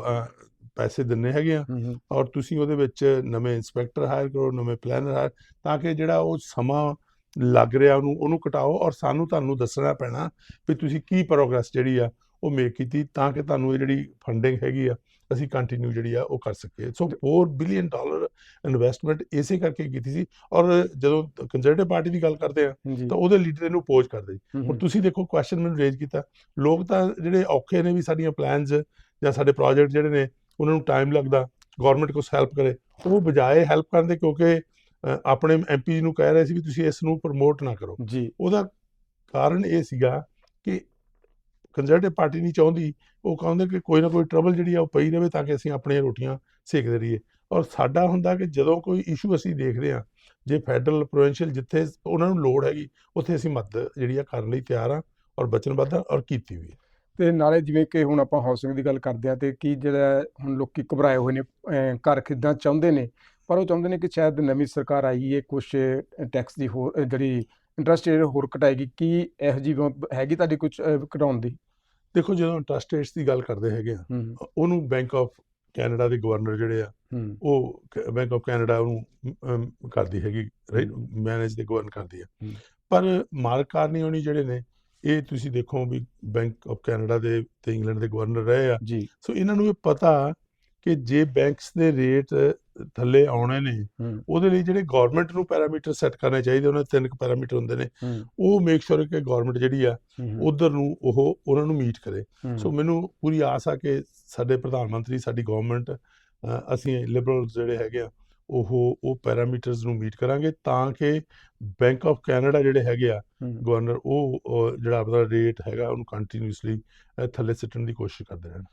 ਪੈਸੇ ਦਿੰਨੇ ਹੈਗੇ ਆ ਔਰ ਤੁਸੀਂ ਉਹਦੇ ਵਿੱਚ ਨਵੇਂ ਇੰਸਪੈਕਟਰ ਹਾਇਰ ਕਰੋ ਨਵੇਂ ਪਲਾਨਰ ਹਾਇਰ ਤਾਂ ਕਿ ਜਿਹੜਾ ਉਹ ਸਮਾਂ ਲੱਗ ਰਿਹਾ ਉਹਨੂੰ ਉਹਨੂੰ ਘਟਾਓ ਔਰ ਸਾਨੂੰ ਤੁਹਾਨੂੰ ਦੱਸਣਾ ਪੈਣਾ ਵੀ ਤੁਸੀਂ ਕੀ ਪ੍ਰੋਗਰੈਸ ਜਿਹੜੀ ਆ ਉਹ ਮੇਕ ਕੀਤੀ ਤਾਂ ਕਿ ਤੁਹਾਨੂੰ ਇਹ ਜਿਹੜੀ ਫੰਡਿੰਗ ਹੈਗੀ ਆ ਅਸੀਂ ਕੰਟੀਨਿਊ ਜਿਹੜੀ ਆ ਉਹ ਕਰ ਸਕੀਏ। ਸੋ 4 ਬਿਲੀਅਨ ਡਾਲਰ ਇਨਵੈਸਟਮੈਂਟ ਇਸੇ ਕਰਕੇ ਕੀਤੀ ਸੀ ਔਰ ਜਦੋਂ ਕੰਜ਼ਰਵੇਟਿਵ ਪਾਰਟੀ ਦੀ ਗੱਲ ਕਰਦੇ ਆ ਤਾਂ ਉਹਦੇ ਲੀਡਰ ਇਹਨੂੰ ਅਪੋਜ਼ ਕਰਦੇ ਹੁਣ ਤੁਸੀਂ ਦੇਖੋ ਕੁਐਸਚਨ ਮੈਨੂੰ ਰੇਜ਼ ਕੀਤਾ। ਲੋਕ ਤਾਂ ਜਿਹੜੇ ਔਖੇ ਨੇ ਵੀ ਸਾਡੀਆਂ ਪਲਾਨਸ ਜਾਂ ਸਾਡੇ ਪ੍ਰੋਜੈਕਟ ਜਿਹੜੇ ਨੇ ਉਹਨਾਂ ਨੂੰ ਟਾਈਮ ਲੱਗਦਾ ਗਵਰਨਮੈਂਟ ਕੁਛ ਹੈਲਪ ਕਰੇ। ਉਹ ਬਜਾਏ ਹੈਲਪ ਕਰਨ ਦੇ ਕਿਉਂਕਿ ਆਪਣੇ ਐਮਪੀ ਨੂੰ ਕਹਿ ਰਹੇ ਸੀ ਵੀ ਤੁਸੀਂ ਇਸ ਨੂੰ ਪ੍ਰਮੋਟ ਨਾ ਕਰੋ। ਜੀ। ਉਹਦਾ ਕਾਰਨ ਇਹ ਸੀਗਾ ਕਿ ਕੰਜ਼ਰਵੇਟਿਵ ਪਾਰਟੀ ਨਹੀਂ ਚਾਹੁੰਦੀ, ਉਹ ਕਹਿੰਦੇ ਕਿ ਕੋਈ ਨਾ ਕੋਈ ਟਰਬਲ ਜਿਹੜੀ ਆ ਉਹ ਪਈ ਰਹੇ ਤਾਂ ਕਿ ਅਸੀਂ ਆਪਣੀਆਂ ਰੋਟੀਆਂ ਸੇਕਦੇ ਰਹੀਏ। ਔਰ ਸਾਡਾ ਹੁੰਦਾ ਕਿ ਜਦੋਂ ਕੋਈ ਇਸ਼ੂ ਅਸੀਂ ਦੇਖਦੇ ਹਾਂ, ਜੇ ਫੈਡਰਲ ਪ੍ਰੋਵਿੰਸ਼ੀਅਲ ਜਿੱਥੇ ਉਹਨਾਂ ਨੂੰ ਲੋੜ ਹੈਗੀ, ਉੱਥੇ ਅਸੀਂ ਮਦਦ ਜਿਹੜੀ ਆ ਕਰਨ ਲਈ ਤਿਆਰ ਆ ਔਰ ਬਚਨਬੱਧ ਆ ਔਰ ਕੀਤੀ ਵੀ ਹੈ। ਤੇ ਨਾਲੇ ਜਿਵੇਂ ਕਿ ਹੁਣ ਆਪਾਂ ਹਾਊਸਿੰਗ ਦੀ ਗੱਲ ਕਰਦੇ ਆ ਤੇ ਕੀ ਜਿਹੜਾ ਹੁਣ ਲੋਕੀ ਘਬਰਾਏ ਹੋਏ ਨੇ ਘਰ ਖਰੀਦਣਾ ਚਾਹੁੰਦੇ ਨੇ, ਪਰ ਉਹ ਚਾਹੁੰਦੇ ਨੇ ਕਿ ਸ਼ਾਇਦ ਨਵੀਂ ਸਰਕਾਰ ਆਈ ਹੈ ਕੁਝ ਟੈਕਸ ਦੀ ਹੋਰ ਜਿਹੜੀ ਇੰਟਰਸਟ ਰੇਟ ਹੋਰ ਘਟਾਏਗੀ, ਕੀ ਇਹੋ ਜਿਹੀ ਹੈਗੀ ਤੁਹਾਡੀ ਕੁਝ ਘਟਾਉਣ ਦੀ? ਦੇਖੋ ਜਦੋਂ ਇੰਟਰਸਟ ਰੇਟਸ ਦੀ ਗੱਲ ਕਰਦੇ ਹੈਗੇ ਆ ਉਹਨੂੰ ਬੈਂਕ ਆਫ ਕੈਨੇਡਾ ਦੇ ਗਵਰਨਰ ਜਿਹੜੇ ਆ ਉਹ ਬੈਂਕ ਆਫ ਕੈਨੇਡਾ ਉਹਨੂੰ ਕਰਦੀ ਹੈਗੀ ਮੈਨੇਜ ਦੇ ਗਵਰਨ ਕਰਦੀ ਆ। ਪਰ ਮਾਰਕ ਕਾਰਨੀ ਹੋਣੀ ਜਿਹੜੇ ਨੇ ਇਹ ਤੁਸੀਂ ਦੇਖੋ ਵੀ ਬੈਂਕ ਆਫ ਕੈਨੇਡਾ ਦੇ ਤੇ ਇੰਗਲੈਂਡ ਦੇ ਗਵਰਨਰ ਰਹੇ ਆ। ਸੋ ਇਹਨਾਂ ਨੂੰ ਇਹ ਪਤਾ ਕਿ ਜੇ ਬੈਂਕਸ ਦੇ ਰੇਟ ਥੱਲੇ ਆਉਣੇ ਨੇ ਉਹਦੇ ਲਈ ਜਿਹੜੇ ਗਵਰਨਮੈਂਟ ਨੂੰ ਪੈਰਾਮੀਟਰ ਸੈੱਟ ਕਰਨੇ ਚਾਹੀਦੇ ਉਹਨਾਂ ਤਿੰਨ ਕੁ ਪੈਰਾਮੀਟਰ ਹੁੰਦੇ ਨੇ। ਉਹ ਮੇਕ ਸ਼ੋਰ ਕਿ ਗਵਰਨਮੈਂਟ ਜਿਹੜੀ ਆ ਉਧਰ ਨੂੰ ਉਹ ਉਹਨਾਂ ਨੂੰ ਮੀਟ ਕਰੇ। ਸੋ ਮੈਨੂੰ ਪੂਰੀ ਆਸ ਆ ਕਿ ਸਾਡੇ ਪ੍ਰਧਾਨ ਮੰਤਰੀ ਸਾਡੀ ਗਵਰਨਮੈਂਟ ਅਸੀਂ ਲਿਬਰਲਸ ਜਿਹੜੇ ਹੈਗੇ ਆ ਉਹ ਉਹ ਪੈਰਾਮੀਟਰਸ ਨੂੰ ਮੀਟ ਕਰਾਂਗੇ ਤਾਂ ਕਿ ਬੈਂਕ ਆਫ ਕੈਨੇਡਾ ਜਿਹੜੇ ਹੈਗੇ ਆ ਗਵਰਨਰ ਉਹ ਉਹ ਜਿਹੜਾ ਆਪਣਾ ਰੇਟ ਹੈਗਾ ਉਹਨੂੰ ਕੰਟੀਨਿਊਸਲੀ ਥੱਲੇ ਸਿੱਟਣ ਦੀ ਕੋਸ਼ਿਸ਼ ਕਰਦੇ ਰਹਿਣ।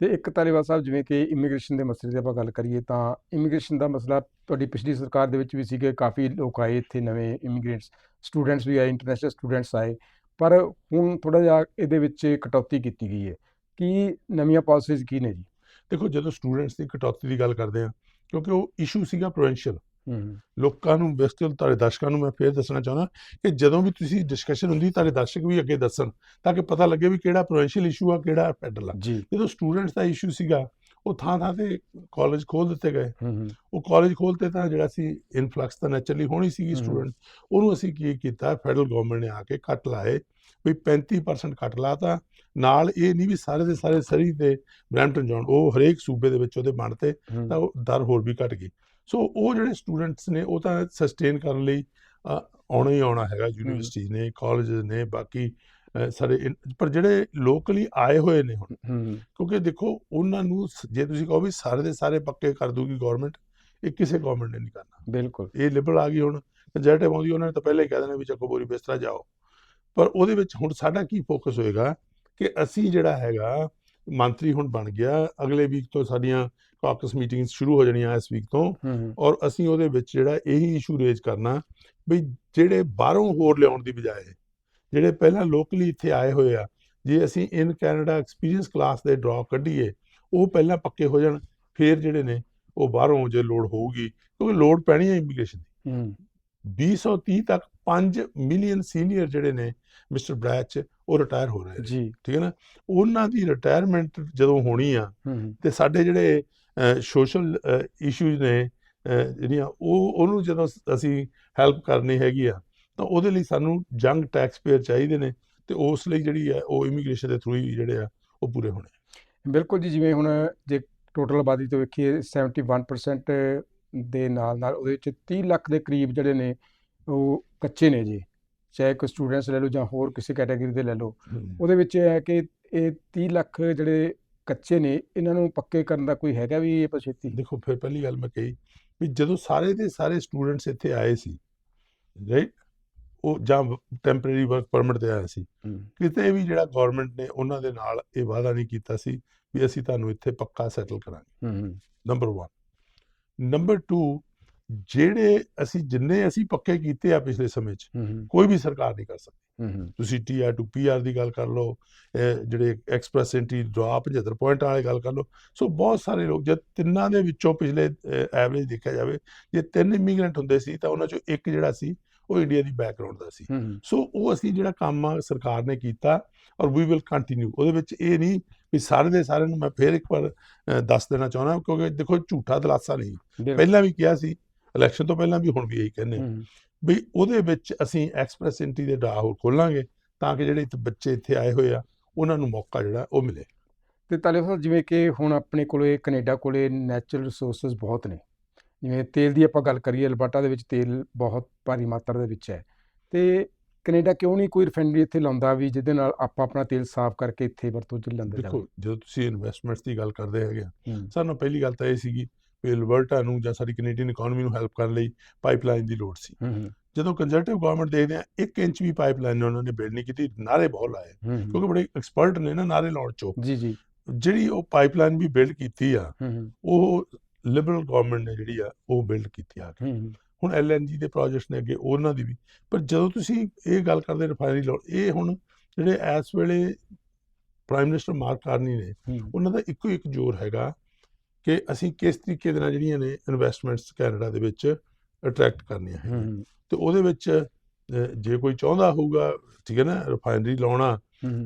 ਤੇ ਇੱਕ ਤਾਲੀਬਾਨ ਸਾਹਿਬ, ਜਿਵੇਂ ਕਿ ਇਮੀਗ੍ਰੇਸ਼ਨ ਦੇ ਮਸਲੇ ਦੀ ਆਪਾਂ ਗੱਲ ਕਰੀਏ ਤਾਂ ਇਮੀਗ੍ਰੇਸ਼ਨ ਦਾ ਮਸਲਾ ਤੁਹਾਡੀ ਪਿਛਲੀ ਸਰਕਾਰ ਦੇ ਵਿੱਚ ਵੀ ਸੀਗੇ, ਕਾਫੀ ਲੋਕ ਆਏ ਇੱਥੇ ਨਵੇਂ ਇਮੀਗ੍ਰੇਟਸ ਸਟੂਡੈਂਟਸ ਵੀ ਆਏ ਇੰਟਰਨੈਸ਼ਨਲ ਸਟੂਡੈਂਟਸ ਆਏ, ਪਰ ਹੁਣ ਥੋੜਾ ਜਿਹਾ ਇਹਦੇ ਵਿੱਚ ਕਟੌਤੀ ਕੀਤੀ ਗਈ ਹੈ। ਕੀ ਨਵੀਆਂ ਪਾਲਿਸੀਜ਼ ਕੀ ਨੇ ਜੀ? ਦੇਖੋ, ਜਦੋਂ ਸਟੂਡੈਂਟਸ ਦੀ ਕਟੌਤੀ ਦੀ ਗੱਲ ਕਰਦੇ ਆ ਕਿਉਂਕਿ ਉਹ ਇਸ਼ੂ ਸੀਗਾ ਪ੍ਰੋਵਿੰਸ਼ੀਅਲ ਲੋਕਾਂ ਨੂੰ ਬੇਸਿਕਲੀ ਤੁਹਾਡੇ ਦਰਸ਼ਕਾਂ ਨੂੰ ਮੈਂ ਫੇਰ ਦੱਸਣਾ ਚਾਹੁੰਦਾ ਕਿ ਜਦੋਂ ਵੀ ਤੁਸੀਂ ਡਿਸਕਸ਼ਨ ਹੁੰਦੀ ਤੁਹਾਡੇ ਦਰਸ਼ਕ ਵੀ ਅੱਗੇ ਦੱਸਣ ਤਾਂ ਕਿ ਪਤਾ ਲੱਗੇ ਵੀ ਕਿਹੜਾ ਪ੍ਰੋਵਿੰਸ਼ੀਅਲ ਇਸ਼ੂ ਆ ਕਿਹੜਾ ਫੈਡਰਲ ਆ। ਜਦੋਂ ਸਟੂਡੈਂਟਸ ਦਾ ਇਸ਼ੂ ਸੀਗਾ ਉਹ ਥਾਂ ਥਾਂ ਤੇ ਕਾਲਜ ਖੋਲ ਦਿੱਤੇ ਗਏ। ਉਹ ਕਾਲਜ ਖੋਲਤੇ ਤਾਂ ਜਿਹੜਾ ਸੀ ਇਨਫਲਕਸ ਤਾਂ ਨੈਚੁਰਲੀ ਹੋਣੀ ਸੀਗੀ। ਸਟੂਡੈਂਟ ਉਹਨੂੰ ਅਸੀਂ ਕੀ ਕੀਤਾ ਫੈਡਰਲ ਗਵਰਨਮੈਂਟ ਨੇ ਆ ਕੇ ਕੱਟ ਲਾਏ ਵੀ 35% ਕੱਟ ਲਾਤਾ। ਨਾਲ ਇਹ ਨਹੀਂ ਵੀ ਸਾਰੇ ਦੇ ਸਾਰੇ ਸਰੀ ਤੇ ਬਰੈਂਪਟਨ ਜਾਣ ਉਹ ਹਰੇਕ ਸੂਬੇ ਦੇ ਵਿੱਚ ਉਹਦੇ ਬਣਤੇ ਤਾਂ ਉਹ ਦਰ ਹੋਰ ਵੀ ਘਟ ਗਈ। ਸੋ ਉਹ ਜਿਹੜੇ ਸਟੂਡੈਂਟਸ ਨੇ ਉਹ ਤਾਂ ਸਸਟੇਨ ਕਰਨ ਲਈ ਆਉਣਾ ਹੀ ਆਉਣਾ ਹੈਗਾ ਯੂਨੀਵਰਸਿਟੀ ਨੇ ਕਾਲਜਸ ਨੇ ਬਾਕੀ ਸਾਰੇ ਪਰ ਜਿਹੜੇ ਲੋਕਲੀ ਆਏ ਹੋਏ ਨੇ ਹੁਣ ਕਿਉਂਕਿ ਦੇਖੋ ਉਹਨਾਂ ਨੂੰ ਜੇ ਤੁਸੀਂ ਕਹੋ ਵੀ ਸਾਰੇ ਦੇ ਸਾਰੇ ਪੱਕੇ ਕਰ ਦੂਗੀ ਗਵਰਨਮੈਂਟ ਇਹ ਕਿਸੇ ਗਵਰਨਮੈਂਟ ਨੇ ਨਹੀਂ ਕਰਨਾ। ਬਿਲਕੁਲ। ਇਹ ਲਿਬਰਲ ਆ ਗਈ ਹੁਣ ਕੰਜ਼ਰਵੇਟਿਵ ਆਉਂਦੀ ਉਹਨਾਂ ਨੇ ਤਾਂ ਪਹਿਲਾਂ ਹੀ ਕਹਿ ਦੇਣਾ ਵੀ ਚੱਕੋ ਬੋਰੀ ਬਿਸਤਰਾ ਜਾਓ। ਪਰ ਉਹਦੇ ਵਿੱਚ ਹੁਣ ਸਾਡਾ ਕੀ ਫੋਕਸ ਹੋਏਗਾ ਕਿ ਅਸੀਂ ਜਿਹੜਾ ਹੈਗਾ ਮੰਤਰੀ ਹੁਣ ਬਣ ਗਿਆ ਅਗਲੇ ਵੀਕ ਤੋਂ ਸਾਡੀਆਂ ਕਾਕਸ ਮੀਟਿੰਗਸ ਸ਼ੁਰੂ ਹੋ ਜਾਣੀਆਂ ਇਸ ਵੀਕ ਤੋਂ। ਔਰ ਅਸੀਂ ਉਹਦੇ ਵਿੱਚ ਜਿਹੜਾ ਇਹੀ ਇਸ਼ੂ ਰੇਜ਼ ਕਰਨਾ ਵੀ ਜਿਹੜੇ ਬਾਹਰੋਂ ਹੋਰ ਲਿਆਉਣ ਦੀ ਬਜਾਏ ਜਿਹੜੇ ਪਹਿਲਾਂ ਲੋਕਲੀ ਇੱਥੇ ਆਏ ਹੋਏ ਆ ਜੇ ਅਸੀਂ ਇਨ ਕੈਨੇਡਾ ਐਕਸਪੀਰੀਅੰਸ ਕਲਾਸ ਦੇ ਡਰਾ ਕੱਢੀਏ ਉਹ ਪਹਿਲਾਂ ਪੱਕੇ ਹੋ ਜਾਣ ਫਿਰ ਜਿਹੜੇ ਨੇ ਉਹ ਬਾਹਰੋਂ ਜੇ ਲੋਡ ਹੋਊਗੀ ਕਿਉਂਕਿ ਲੋਡ ਪੈਣੀ ਹੈ ਇਮੀਗ੍ਰੇਸ਼ਨ ਦੀ। ਹੂੰ। 2030 ਤੱਕ 5 ਮਿਲੀਅਨ ਸੀਨੀਅਰ ਜਿਹੜੇ ਨੇ ਮਿਸਟਰ ਬ੍ਰੈਚ ਉਹ ਰਿਟਾਇਰ ਹੋ ਰਹੇ ਨੇ। ਜੀ। ਠੀਕ ਹੈ ਨਾ? ਉਹਨਾਂ ਦੀ ਰਿਟਾਇਰਮੈਂਟ ਜਦੋਂ ਹੋਣੀ ਆ ਤੇ ਸਾਡੇ ਜਿਹੜੇ ਸੋਸ਼ਲ ਇਸ਼ੂਜ਼ ਨੇ ਜਿਹੜੀਆਂ ਉਹ ਉਹਨੂੰ ਜਦੋਂ ਅਸੀਂ ਹੈਲਪ ਕਰਨੀ ਹੈਗੀ ਆ ਤਾਂ ਉਹਦੇ ਲਈ ਸਾਨੂੰ ਜੰਗ ਟੈਕਸ ਪੇਅਰ ਚਾਹੀਦੇ ਨੇ ਤੇ ਉਸ ਲਈ ਜਿਹੜੀ ਹੈ ਉਹ ਇਮੀਗ੍ਰੇਸ਼ਨ ਦੇ ਥਰੂ ਹੀ ਜਿਹੜੇ ਆ ਉਹ ਪੂਰੇ ਹੋਣੇ ਬਿਲਕੁਲ ਜੀ ਜਿਵੇਂ ਹੁਣ ਜੇ ਟੋਟਲ ਆਬਾਦੀ ਤੋਂ ਵੇਖੀਏ 71% ਦੇ ਨਾਲ ਨਾਲ ਉਹਦੇ ਵਿੱਚ 30 ਲੱਖ ਦੇ ਕਰੀਬ ਜਿਹੜੇ ਨੇ ਉਹ ਕੱਚੇ ਨੇ ਜੀ। ਚਾਹੇ ਕੋਈ ਸਟੂਡੈਂਟਸ ਲੈ ਲਓ ਜਾਂ ਹੋਰ ਕਿਸੇ ਕੈਟਾਗਰੀ ਦੇ ਲੈ ਲਓ। ਉਹਦੇ ਵਿੱਚ ਇਹ ਹੈ ਕਿ ਇਹ 30 ਲੱਖ ਜਿਹੜੇ ਕੱਚੇ ਨੇ ਇਹਨਾਂ ਨੂੰ ਪੱਕੇ ਕਰਨ ਦਾ ਕੋਈ ਹੈਗਾ ਵੀ ਇਹ ਪਛੇਤੀ ਦੇਖੋ ਫਿਰ ਪਹਿਲੀ ਗੱਲ ਮੈਂ ਕਹੀ ਵੀ ਜਦੋਂ ਸਾਰੇ ਦੇ ਸਾਰੇ ਸਟੂਡੈਂਟਸ ਇੱਥੇ ਆਏ ਸੀ ਰਾਈਟ ਉਹ ਜਾਂ ਟੈਂਪਰੇਰੀ ਵਰਕ ਪਰਮਿਟ ਤੇ ਆਏ ਸੀ ਕਿਤੇ ਵੀ ਜਿਹੜਾ ਗਵਰਨਮੈਂਟ ਨੇ ਉਹਨਾਂ ਦੇ ਨਾਲ ਇਹ ਵਾਅਦਾ ਨਹੀਂ ਕੀਤਾ ਸੀ ਵੀ ਅਸੀਂ ਤੁਹਾਨੂੰ ਇੱਥੇ ਪੱਕਾ ਸੈਟਲ ਕਰਾਂਗੇ। ਨੰਬਰ 1 ਨੰਬਰ 2 ਜਿਹੜੇ ਅਸੀਂ ਜਿੰਨੇ ਅਸੀਂ ਪੱਕੇ ਕੀਤੇ ਆ ਪਿਛਲੇ ਸਮੇਂ 'ਚ ਕੋਈ ਵੀ ਸਰਕਾਰ ਨਹੀਂ ਕਰ ਸਕਦੀ। ਤੁਸੀਂ ਟੀਆਰ ਟੂ ਪੀਆਰ ਦੀ ਗੱਲ ਕਰ ਲਓ ਜਿਹੜੇ ਐਕਸਪ੍ਰੈਸ ਐਂਟਰੀ ਡਰਾ 75 ਪੁਆਇੰਟ ਵਾਲੇ ਗੱਲ ਕਰ ਲਓ ਸੋ ਬਹੁਤ ਸਾਰੇ ਲੋਕ ਜਦ ਤਿੰਨਾਂ ਦੇ ਵਿੱਚੋਂ ਪਿਛਲੇ ਐਵਰੇਜ ਦੇਖਿਆ ਜਾਵੇ ਜੇ ਤਿੰਨ ਇਮੀਗ੍ਰੈਂਟ ਹੁੰਦੇ ਸੀ ਤਾਂ ਉਹਨਾਂ ਚੋਂ ਇੱਕ ਜਿਹੜਾ ਸੀ ਉਹ ਇੰਡੀਆ ਦੀ ਬੈਕਗ੍ਰਾਉਂਡ ਦਾ ਸੀ। ਸੋ ਉਹ ਅਸੀਂ ਜਿਹੜਾ ਕੰਮ ਆ ਸਰਕਾਰ ਨੇ ਕੀਤਾ ਔਰ ਵੀ ਵਿਲ ਕੰਟੀਨਿਊ ਉਹਦੇ ਵਿੱਚ ਇਹ ਨਹੀਂ ਵੀ ਸਾਰੇ ਦੇ ਸਾਰਿਆਂ ਨੂੰ ਮੈਂ ਫੇਰ ਇੱਕ ਵਾਰ ਦੱਸ ਦੇਣਾ ਚਾਹੁੰਦਾ ਕਿਉਂਕਿ ਦੇਖੋ ਝੂਠਾ ਦਲਾਸਾ ਨਹੀਂ। ਪਹਿਲਾਂ ਵੀ ਕਿਹਾ ਸੀ ਇਲੈਕਸ਼ਨ ਤੋਂ ਪਹਿਲਾਂ ਵੀ ਹੁਣ ਵੀ ਇਹੀ ਕਹਿੰਦੇ ਹੂੰ, ਵੀ ਉਹਦੇ ਵਿੱਚ ਅਸੀਂ ਐਕਸਪ੍ਰੈਸ ਐਂਟਰੀ ਦੇ ਡਰਾ ਹੋਰ ਖੋਲਾਂਗੇ ਤਾਂ ਕਿ ਜਿਹੜੇ ਇੱਥੇ ਬੱਚੇ ਇੱਥੇ ਆਏ ਹੋਏ ਆ ਉਹਨਾਂ ਨੂੰ ਮੌਕਾ ਜਿਹੜਾ ਉਹ ਮਿਲੇ। ਤੇ ਤਾਲੇ ਸਾਹਿਬ ਜਿਵੇਂ ਕਿ ਹੁਣ ਆਪਣੇ ਕੋਲੇ ਕੈਨੇਡਾ ਕੋਲੇ ਨੈਚੁਰਲ ਰਿਸੋਰਸਸ ਬਹੁਤ ਨੇ। ਜਿਵੇਂ ਤੇਲ ਦੀ ਆਪਾਂ ਗੱਲ ਕਰੀਏ ਅਲਬਰਟਾ ਦੇ ਵਿੱਚ ਤੇਲ ਬਹੁਤ ਭਾਰੀ ਮਾਤਰਾ ਦੇ ਵਿੱਚ ਹੈ। ਤੇ ਕੈਨੇਡਾ ਕਿਉਂ ਨਹੀਂ ਕੋਈ ਰਿਫਾਈਨਰੀ ਇੱਥੇ ਲਾਉਂਦਾ ਵੀ ਜਿਹਦੇ ਨਾਲ ਆਪਾਂ ਆਪਣਾ ਤੇਲ ਸਾਫ਼ ਕਰਕੇ ਇੱਥੇ ਵਰਤੋਂ ਚ ਲੈਂਦੇ ਦੇਖੋ ਜਦੋਂ ਤੁਸੀਂ ਇਨਵੈਸਟਮੈਂਟਸ ਦੀ ਗੱਲ ਕਰਦੇ ਹੈਗੇ ਆ ਸਾਨੂੰ ਪਹਿਲੀ ਗੱਲ ਤਾਂ ਇਹ ਸੀਗੀ ਅਲਬਰਟਾ ਨੂੰ ਜਾਂ ਸਾਡੀ ਕੈਨੇਡੀਅਨ ਇਕਨੋਮੀ ਨੂੰ ਹੈਲਪ ਕਰਨ ਲਈ ਪਾਈਪਲਾਈਨ ਦੀ ਲੋੜ ਸੀ। ਜਦੋਂ ਕੰਜ਼ਰਵੇਟਿਵ ਗਵਰਨਮੈਂਟ ਦੇਖਦੇ ਆ 1 ਇੰਚ ਵੀ ਪਾਈਪਲਾਈਨ ਉਹਨਾਂ ਨੇ ਬਿਲਡ ਨਹੀਂ ਕੀਤੀ ਨਾਰੇ ਬਹੁਤ ਲਾਏ। ਕਿਉਂਕਿ ਬੜੇ ਐਕਸਪਰਟ ਨੇ ਨਾ ਨਾਰੇ ਲਾਉਣ ਚੋਂ। ਜੀ ਜੀ। ਜਿਹੜੀ ਉਹ ਪਾਈਪਲਾਈਨ ਵੀ ਬਿਲਡ ਕੀਤੀ ਆ ਉਹ ਲਿਬਰਲ ਗਵਰਨਮੈਂਟ ਨੇ ਜਿਹੜੀ ਆ ਉਹ ਬਿਲਡ ਕੀਤੀ ਆ ਹੁਣ ਐਲਐਨਜੀ ਦੇ ਪ੍ਰੋਜੈਕਟਸ ਨੇ ਅੱਗੇ ਉਹਨਾਂ ਦੀ ਵੀ। ਪਰ ਜਦੋਂ ਤੁਸੀਂ ਇਹ ਗੱਲ ਕਰਦੇ ਰਿਫਾਈਨਰੀ ਲਾਉਣ ਇਹ ਹੁਣ ਜਿਹੜੇ ਇਸ ਵੇਲੇ ਪ੍ਰਾਈਮ ਮਿਨਿਸਟਰ ਮਾਰਕ ਕਾਰਨੀ ਨੇ ਉਹਨਾਂ ਦਾ ਇੱਕੋ ਇੱਕ ਜ਼ੋਰ ਹੈਗਾ ਕਿ ਅਸੀਂ ਕਿਸ ਤਰੀਕੇ ਦੇ ਨਾਲ ਜਿਹੜੀਆਂ ਨੇ ਇਨਵੈਸਟਮੈਂਟਸ ਕੈਨੇਡਾ ਦੇ ਵਿੱਚ ਅਟਰੈਕਟ ਕਰਨੀਆਂ ਹੂੰ ਤੇ ਉਹਦੇ ਵਿੱਚ ਜੇ ਕੋਈ ਚਾਹੁੰਦਾ ਹੋਊਗਾ ਠੀਕ ਹੈ ਨਾ ਰਿਫਾਈਨਰੀ ਲਾਉਣਾ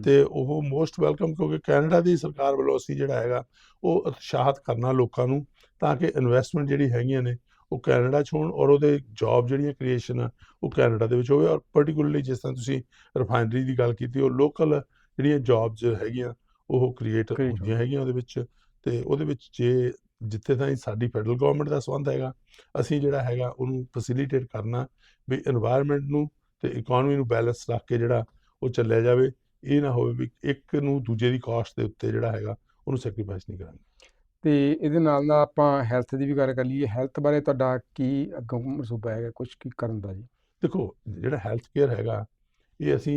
ਤੇ ਉਹ ਮੋਸਟ ਵੈਲਕਮ ਕਿਉਂਕਿ ਕੈਨੇਡਾ ਦੀ ਸਰਕਾਰ ਵੱਲੋਂ ਅਸੀਂ ਜਿਹੜਾ ਹੈਗਾ ਉਹ ਉਤਸ਼ਾਹਤ ਕਰਨਾ ਲੋਕਾਂ ਨੂੰ ਤਾਂ ਕਿ ਇਨਵੈਸਟਮੈਂਟ ਜਿਹੜੀ ਹੈਗੀਆਂ ਨੇ ਉਹ ਕੈਨੇਡਾ 'ਚ ਹੋਣ ਔਰ ਉਹਦੇ ਜੌਬ ਜਿਹੜੀਆਂ ਕ੍ਰੀਏਸ਼ਨ ਆ ਉਹ ਕੈਨੇਡਾ ਦੇ ਵਿੱਚ ਹੋਵੇ ਔਰ ਪਾਰਟਿਕੂਲਰਲੀ ਜਿਸ ਤਰ੍ਹਾਂ ਤੁਸੀਂ ਰਿਫਾਈਨਰੀ ਦੀ ਗੱਲ ਕੀਤੀ ਉਹ ਲੋਕਲ ਜਿਹੜੀਆਂ ਜੌਬਸ ਹੈਗੀਆਂ ਉਹ ਕ੍ਰੀਏਟ ਹੁੰਦੀਆਂ ਹੈਗੀਆਂ ਉਹਦੇ ਵਿੱਚ। ਤੇ ਉਹਦੇ ਵਿੱਚ ਜੇ ਜਿੱਥੇ ਤਾਂ ਸਾਡੀ ਫੈਡਰਲ ਗਵਰਨਮੈਂਟ ਦਾ ਸਬੰਧ ਹੈਗਾ ਅਸੀਂ ਜਿਹੜਾ ਹੈਗਾ ਉਹਨੂੰ ਫੈਸਿਲਿਟੇਟ ਕਰਨਾ ਵੀ এনवायरमेंट ਨੂੰ ਤੇ ਇਕਨੋਮੀ ਨੂੰ ਬੈਲੈਂਸ ਰੱਖ ਕੇ ਜਿਹੜਾ ਉਹ ਚੱਲਿਆ ਜਾਵੇ ਇਹ ਨਾ ਹੋਵੇ ਵੀ ਇੱਕ ਨੂੰ ਦੂਜੇ ਦੀ ਕਾਸਟ ਦੇ ਉੱਤੇ ਜਿਹੜਾ ਹੈਗਾ ਉਹਨੂੰ ਸੈਕਰੀਫਾਈਸ ਨਹੀਂ ਕਰਾਂਗੇ। ਤੇ ਇਹਦੇ ਨਾਲ ਨਾਲ ਆਪਾਂ ਹੈਲਥ ਦੀ ਵੀ ਗੱਲ ਕਰ ਲਈਏ ਹੈਲਥ ਬਾਰੇ ਤੁਹਾਡਾ ਕੀ ਅੱਗੋਂ ਮਨਸੂਬਾ ਹੈਗਾ ਕੁਝ ਕੀ ਕਰਨ ਦਾ ਜੀ? ਦੇਖੋ ਜਿਹੜਾ ਹੈਲਥ ਕੇਅਰ ਹੈਗਾ ਇਹ ਅਸੀਂ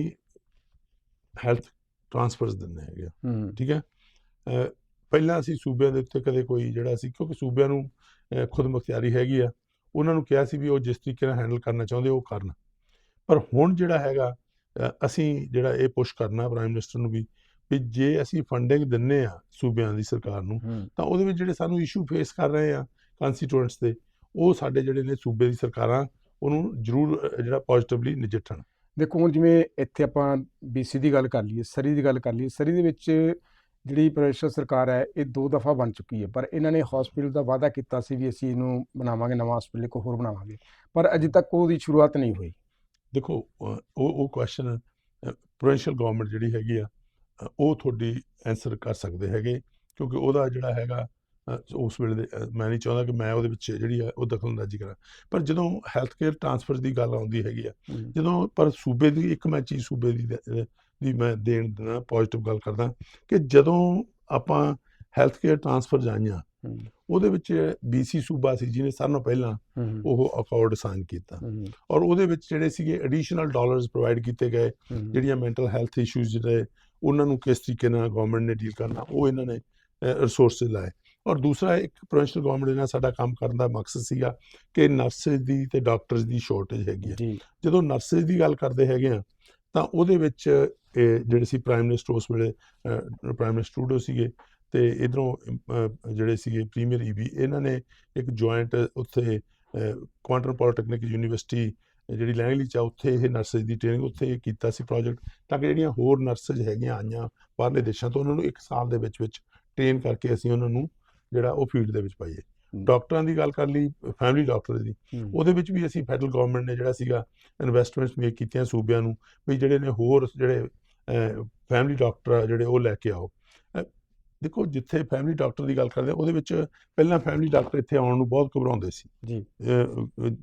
ਹੈਲਥ ਟ੍ਰਾਂਸਫਰਸ ਦਿੰਦੇ ਹੈਗੇ ਠੀਕ ਹੈ? ਪਹਿਲਾਂ ਅਸੀਂ ਸੂਬਿਆਂ ਦੇ ਉੱਤੇ ਕਦੇ ਕੋਈ ਜਿਹੜਾ ਸੀ ਕਿਉਂਕਿ ਸੂਬਿਆਂ ਨੂੰ ਖੁਦ ਮੁਖਤਿਆਰੀ ਹੈਗੀ ਆ ਉਹਨਾਂ ਨੂੰ ਕਿਹਾ ਸੀ ਵੀ ਉਹ ਜਿਸ ਤਰੀਕੇ ਨਾਲ ਹੈਂਡਲ ਕਰਨਾ ਚਾਹੁੰਦੇ ਉਹ ਕਰਨ। ਪਰ ਹੁਣ ਜਿਹੜਾ ਹੈਗਾ ਅਸੀਂ ਜਿਹੜਾ ਇਹ ਪੁਸ਼ ਕਰਨਾ ਪ੍ਰਾਈਮ ਮਿਨਿਸਟਰ ਨੂੰ ਵੀ ਵੀ ਜੇ ਅਸੀਂ ਫੰਡਿੰਗ ਦਿੰਨੇ ਆ ਸੂਬਿਆਂ ਦੀ ਸਰਕਾਰ ਨੂੰ ਤਾਂ ਉਹਦੇ ਵਿੱਚ ਜਿਹੜੇ ਸਾਨੂੰ ਇਸ਼ੂ ਫੇਸ ਕਰ ਰਹੇ ਆ ਕੰਸਟੀਟੂਐਂਟਸ ਦੇ ਉਹ ਸਾਡੇ ਜਿਹੜੇ ਨੇ ਸੂਬੇ ਦੀ ਸਰਕਾਰਾਂ ਉਹਨੂੰ ਜ਼ਰੂਰ ਜਿਹੜਾ ਪੋਜ਼ਿਟਿਵਲੀ ਨਜਿੱਠਣ। ਦੇਖੋ ਹੁਣ ਜਿਵੇਂ ਇੱਥੇ ਆਪਾਂ ਬੀਸੀ ਦੀ ਗੱਲ ਕਰ ਲਈਏ ਸਰੀ ਦੀ ਗੱਲ ਕਰ ਲਈਏ ਸਰੀ ਦੇ ਵਿੱਚ ਜਿਹੜੀ ਪ੍ਰਦੇਸ਼ ਸਰਕਾਰ ਹੈ ਇਹ ਦੋ ਦਫਾ ਬਣ ਚੁੱਕੀ ਹੈ। ਪਰ ਇਹਨਾਂ ਨੇ ਹਸਪੀਟਲ ਦਾ ਵਾਅਦਾ ਕੀਤਾ ਸੀ ਵੀ ਅਸੀਂ ਇਹਨੂੰ ਬਣਾਵਾਂਗੇ ਨਵਾਂ ਹਸਪੀਟਲ ਇੱਕ ਹੋਰ ਬਣਾਵਾਂਗੇ। ਪਰ ਅਜੇ ਤੱਕ ਉਹਦੀ ਸ਼ੁਰੂਆਤ ਨਹੀਂ ਹੋਈ। ਦੇਖੋ ਉਹ ਉਹ ਕੁਐਸਚਨ ਪ੍ਰੋਵਿੰਸ਼ੀਅਲ ਗਵਰਨਮੈਂਟ ਜਿਹੜੀ ਹੈਗੀ ਆ ਉਹ ਤੁਹਾਡੀ ਆਨਸਰ ਕਰ ਸਕਦੇ ਹੈਗੇ। ਕਿਉਂਕਿ ਉਹਦਾ ਜਿਹੜਾ ਹੈਗਾ ਉਸ ਵੇਲੇ ਦੇ ਮੈਂ ਨਹੀਂ ਚਾਹੁੰਦਾ ਕਿ ਮੈਂ ਉਹਦੇ ਵਿੱਚ ਜਿਹੜੀ ਆ ਉਹ ਦਖਲਅੰਦਾਜ਼ੀ ਕਰਾਂ। ਪਰ ਜਦੋਂ ਹੈਲਥ ਕੇਅਰ ਟ੍ਰਾਂਸਫਰ ਦੀ ਗੱਲ ਆਉਂਦੀ ਹੈਗੀ ਆ ਜਦੋਂ ਪਰ ਸੂਬੇ ਦੀ ਇੱਕ ਮੈਂ ਚੀਜ਼ ਸੂਬੇ ਦੀ ਦ- ਮੈਂ ਦੇਣ ਦੇਣਾ ਪੋਜ਼ਿਟਿਵ ਗੱਲ ਕਰਦਾ ਕਿ ਜਦੋਂ ਆਪਾਂ ਹੈਲਥ ਕੇਅਰ ਟ੍ਰਾਂਸਫਰ ਜਾਈਆਂ ਉਹਦੇ ਵਿੱਚ ਬੀਸੀ ਸੂਬਾ ਸੀ ਜਿਹਨੇ ਸਾਰਿਆਂ ਨਾਲੋਂ ਪਹਿਲਾਂ ਉਹ ਅਕਾਰਡ ਸਾਈਨ ਕੀਤਾ। ਔਰ ਉਹਦੇ ਵਿੱਚ ਜਿਹੜੇ ਸੀਗੇ ਐਡੀਸ਼ਨਲ ਡਾਲਰਸ ਪ੍ਰੋਵਾਈਡ ਕੀਤੇ ਗਏ ਜਿਹੜੀਆਂ ਮੈਂਟਲ ਹੈਲਥ ਇਸ਼ੂਜ਼ ਜਿਹੜੇ ਉਹਨਾਂ ਨੂੰ ਕਿਸ ਤਰੀਕੇ ਨਾਲ ਗਵਰਨਮੈਂਟ ਨੇ ਡੀਲ ਕਰਨਾ ਉਹ ਇਹਨਾਂ ਨੇ ਰਿਸੋਰਸਸ ਲਾਏ। ਔਰ ਦੂਸਰਾ ਇੱਕ ਪ੍ਰੋਵਿੰਸ਼ੀਅਲ ਗਵਰਨਮੈਂਟ ਨਾਲ ਸਾਡਾ ਕੰਮ ਕਰਨ ਦਾ ਮਕਸਦ ਸੀਗਾ ਕਿ ਨਰਸਿਸ ਦੀ ਤੇ ਡਾਕਟਰਸ ਦੀ ਸ਼ਾਰਟੇਜ ਹੈਗੀ ਹੈ ਜਦੋਂ ਨਰਸਿਸ ਦੀ ਗੱਲ ਕਰਦੇ ਹੈਗੇ ਆ ਤਾਂ ਉਹਦੇ ਵਿੱਚ ਇਹ ਜਿਹੜੇ ਸੀ ਪ੍ਰਾਈਮ ਮਿਨਿਸਟਰ ਉਸ ਵੇਲੇ ਪ੍ਰਾਈਮ ਮਿਨਿਸਟਰ ਟਰੂਡੋ ਸੀਗੇ ਤੇ ਇਧਰੋਂ ਜਿਹੜੇ ਸੀਗੇ ਪ੍ਰੀਮੀਅਰ ਈਬੀ ਇਹਨਾਂ ਨੇ ਇੱਕ ਜੁਆਇੰਟ ਉੱਥੇ ਕੁਆਂਟਮ ਪੋਲੀਟੈਕਨਿਕ ਯੂਨੀਵਰਸਿਟੀ ਜਿਹੜੀ ਲੈਂਗਲੀ ਚ ਆ, ਉੱਥੇ ਇਹ ਨਰਸਿਸ ਦੀ ਟ੍ਰੇਨਿੰਗ ਉੱਥੇ ਇਹ ਕੀਤਾ ਸੀ ਪ੍ਰੋਜੈਕਟ ਤਾਂ ਕਿ ਜਿਹੜੀਆਂ ਹੋਰ ਨਰਸਿਸ ਹੈਗੀਆਂ ਆਈਆਂ ਬਾਹਰਲੇ ਦੇਸ਼ਾਂ ਤੋਂ, ਉਹਨਾਂ ਨੂੰ ਇੱਕ ਸਾਲ ਦੇ ਵਿੱਚ ਵਿੱਚ ਟ੍ਰੇਨ ਕਰਕੇ ਅਸੀਂ ਉਹਨਾਂ ਨੂੰ ਜਿਹੜਾ ਉਹ ਫੀਲਡ ਦੇ ਵਿੱਚ ਪਾਈਏ। ਡਾਕਟਰਾਂ ਦੀ ਗੱਲ ਕਰ ਲਈ ਫੈਮਿਲੀ ਡਾਕਟਰ ਦੀ। ਉਹਦੇ ਵਿੱਚ ਵੀ ਅਸੀਂ ਫੈਡਰਲ ਗਵਰਨਮੈਂਟ ਨੇ ਜਿਹੜਾ ਸੀਗਾ ਇਨਵੈਸਟਮੈਂਟਸ ਮੇਕ ਕੀਤੀਆਂ ਸੂਬਿਆਂ ਨੂੰ ਵੀ ਜਿਹੜੇ ਨੇ ਹੋਰ ਜਿਹੜੇ ਫੈਮਿਲੀ ਡਾਕਟਰ ਜਿਹੜੇ ਉਹ ਲੈ ਕੇ ਆਓ। ਦੇਖੋ ਜਿੱਥੇ ਫੈਮਿਲੀ ਡਾਕਟਰ ਦੀ ਗੱਲ ਕਰਦੇ ਆ, ਉਹਦੇ ਵਿੱਚ ਪਹਿਲਾਂ ਫੈਮਿਲੀ ਡਾਕਟਰ ਇੱਥੇ ਆਉਣ ਨੂੰ ਬਹੁਤ ਘਬਰਾਉਂਦੇ ਸੀ। ਜੀ।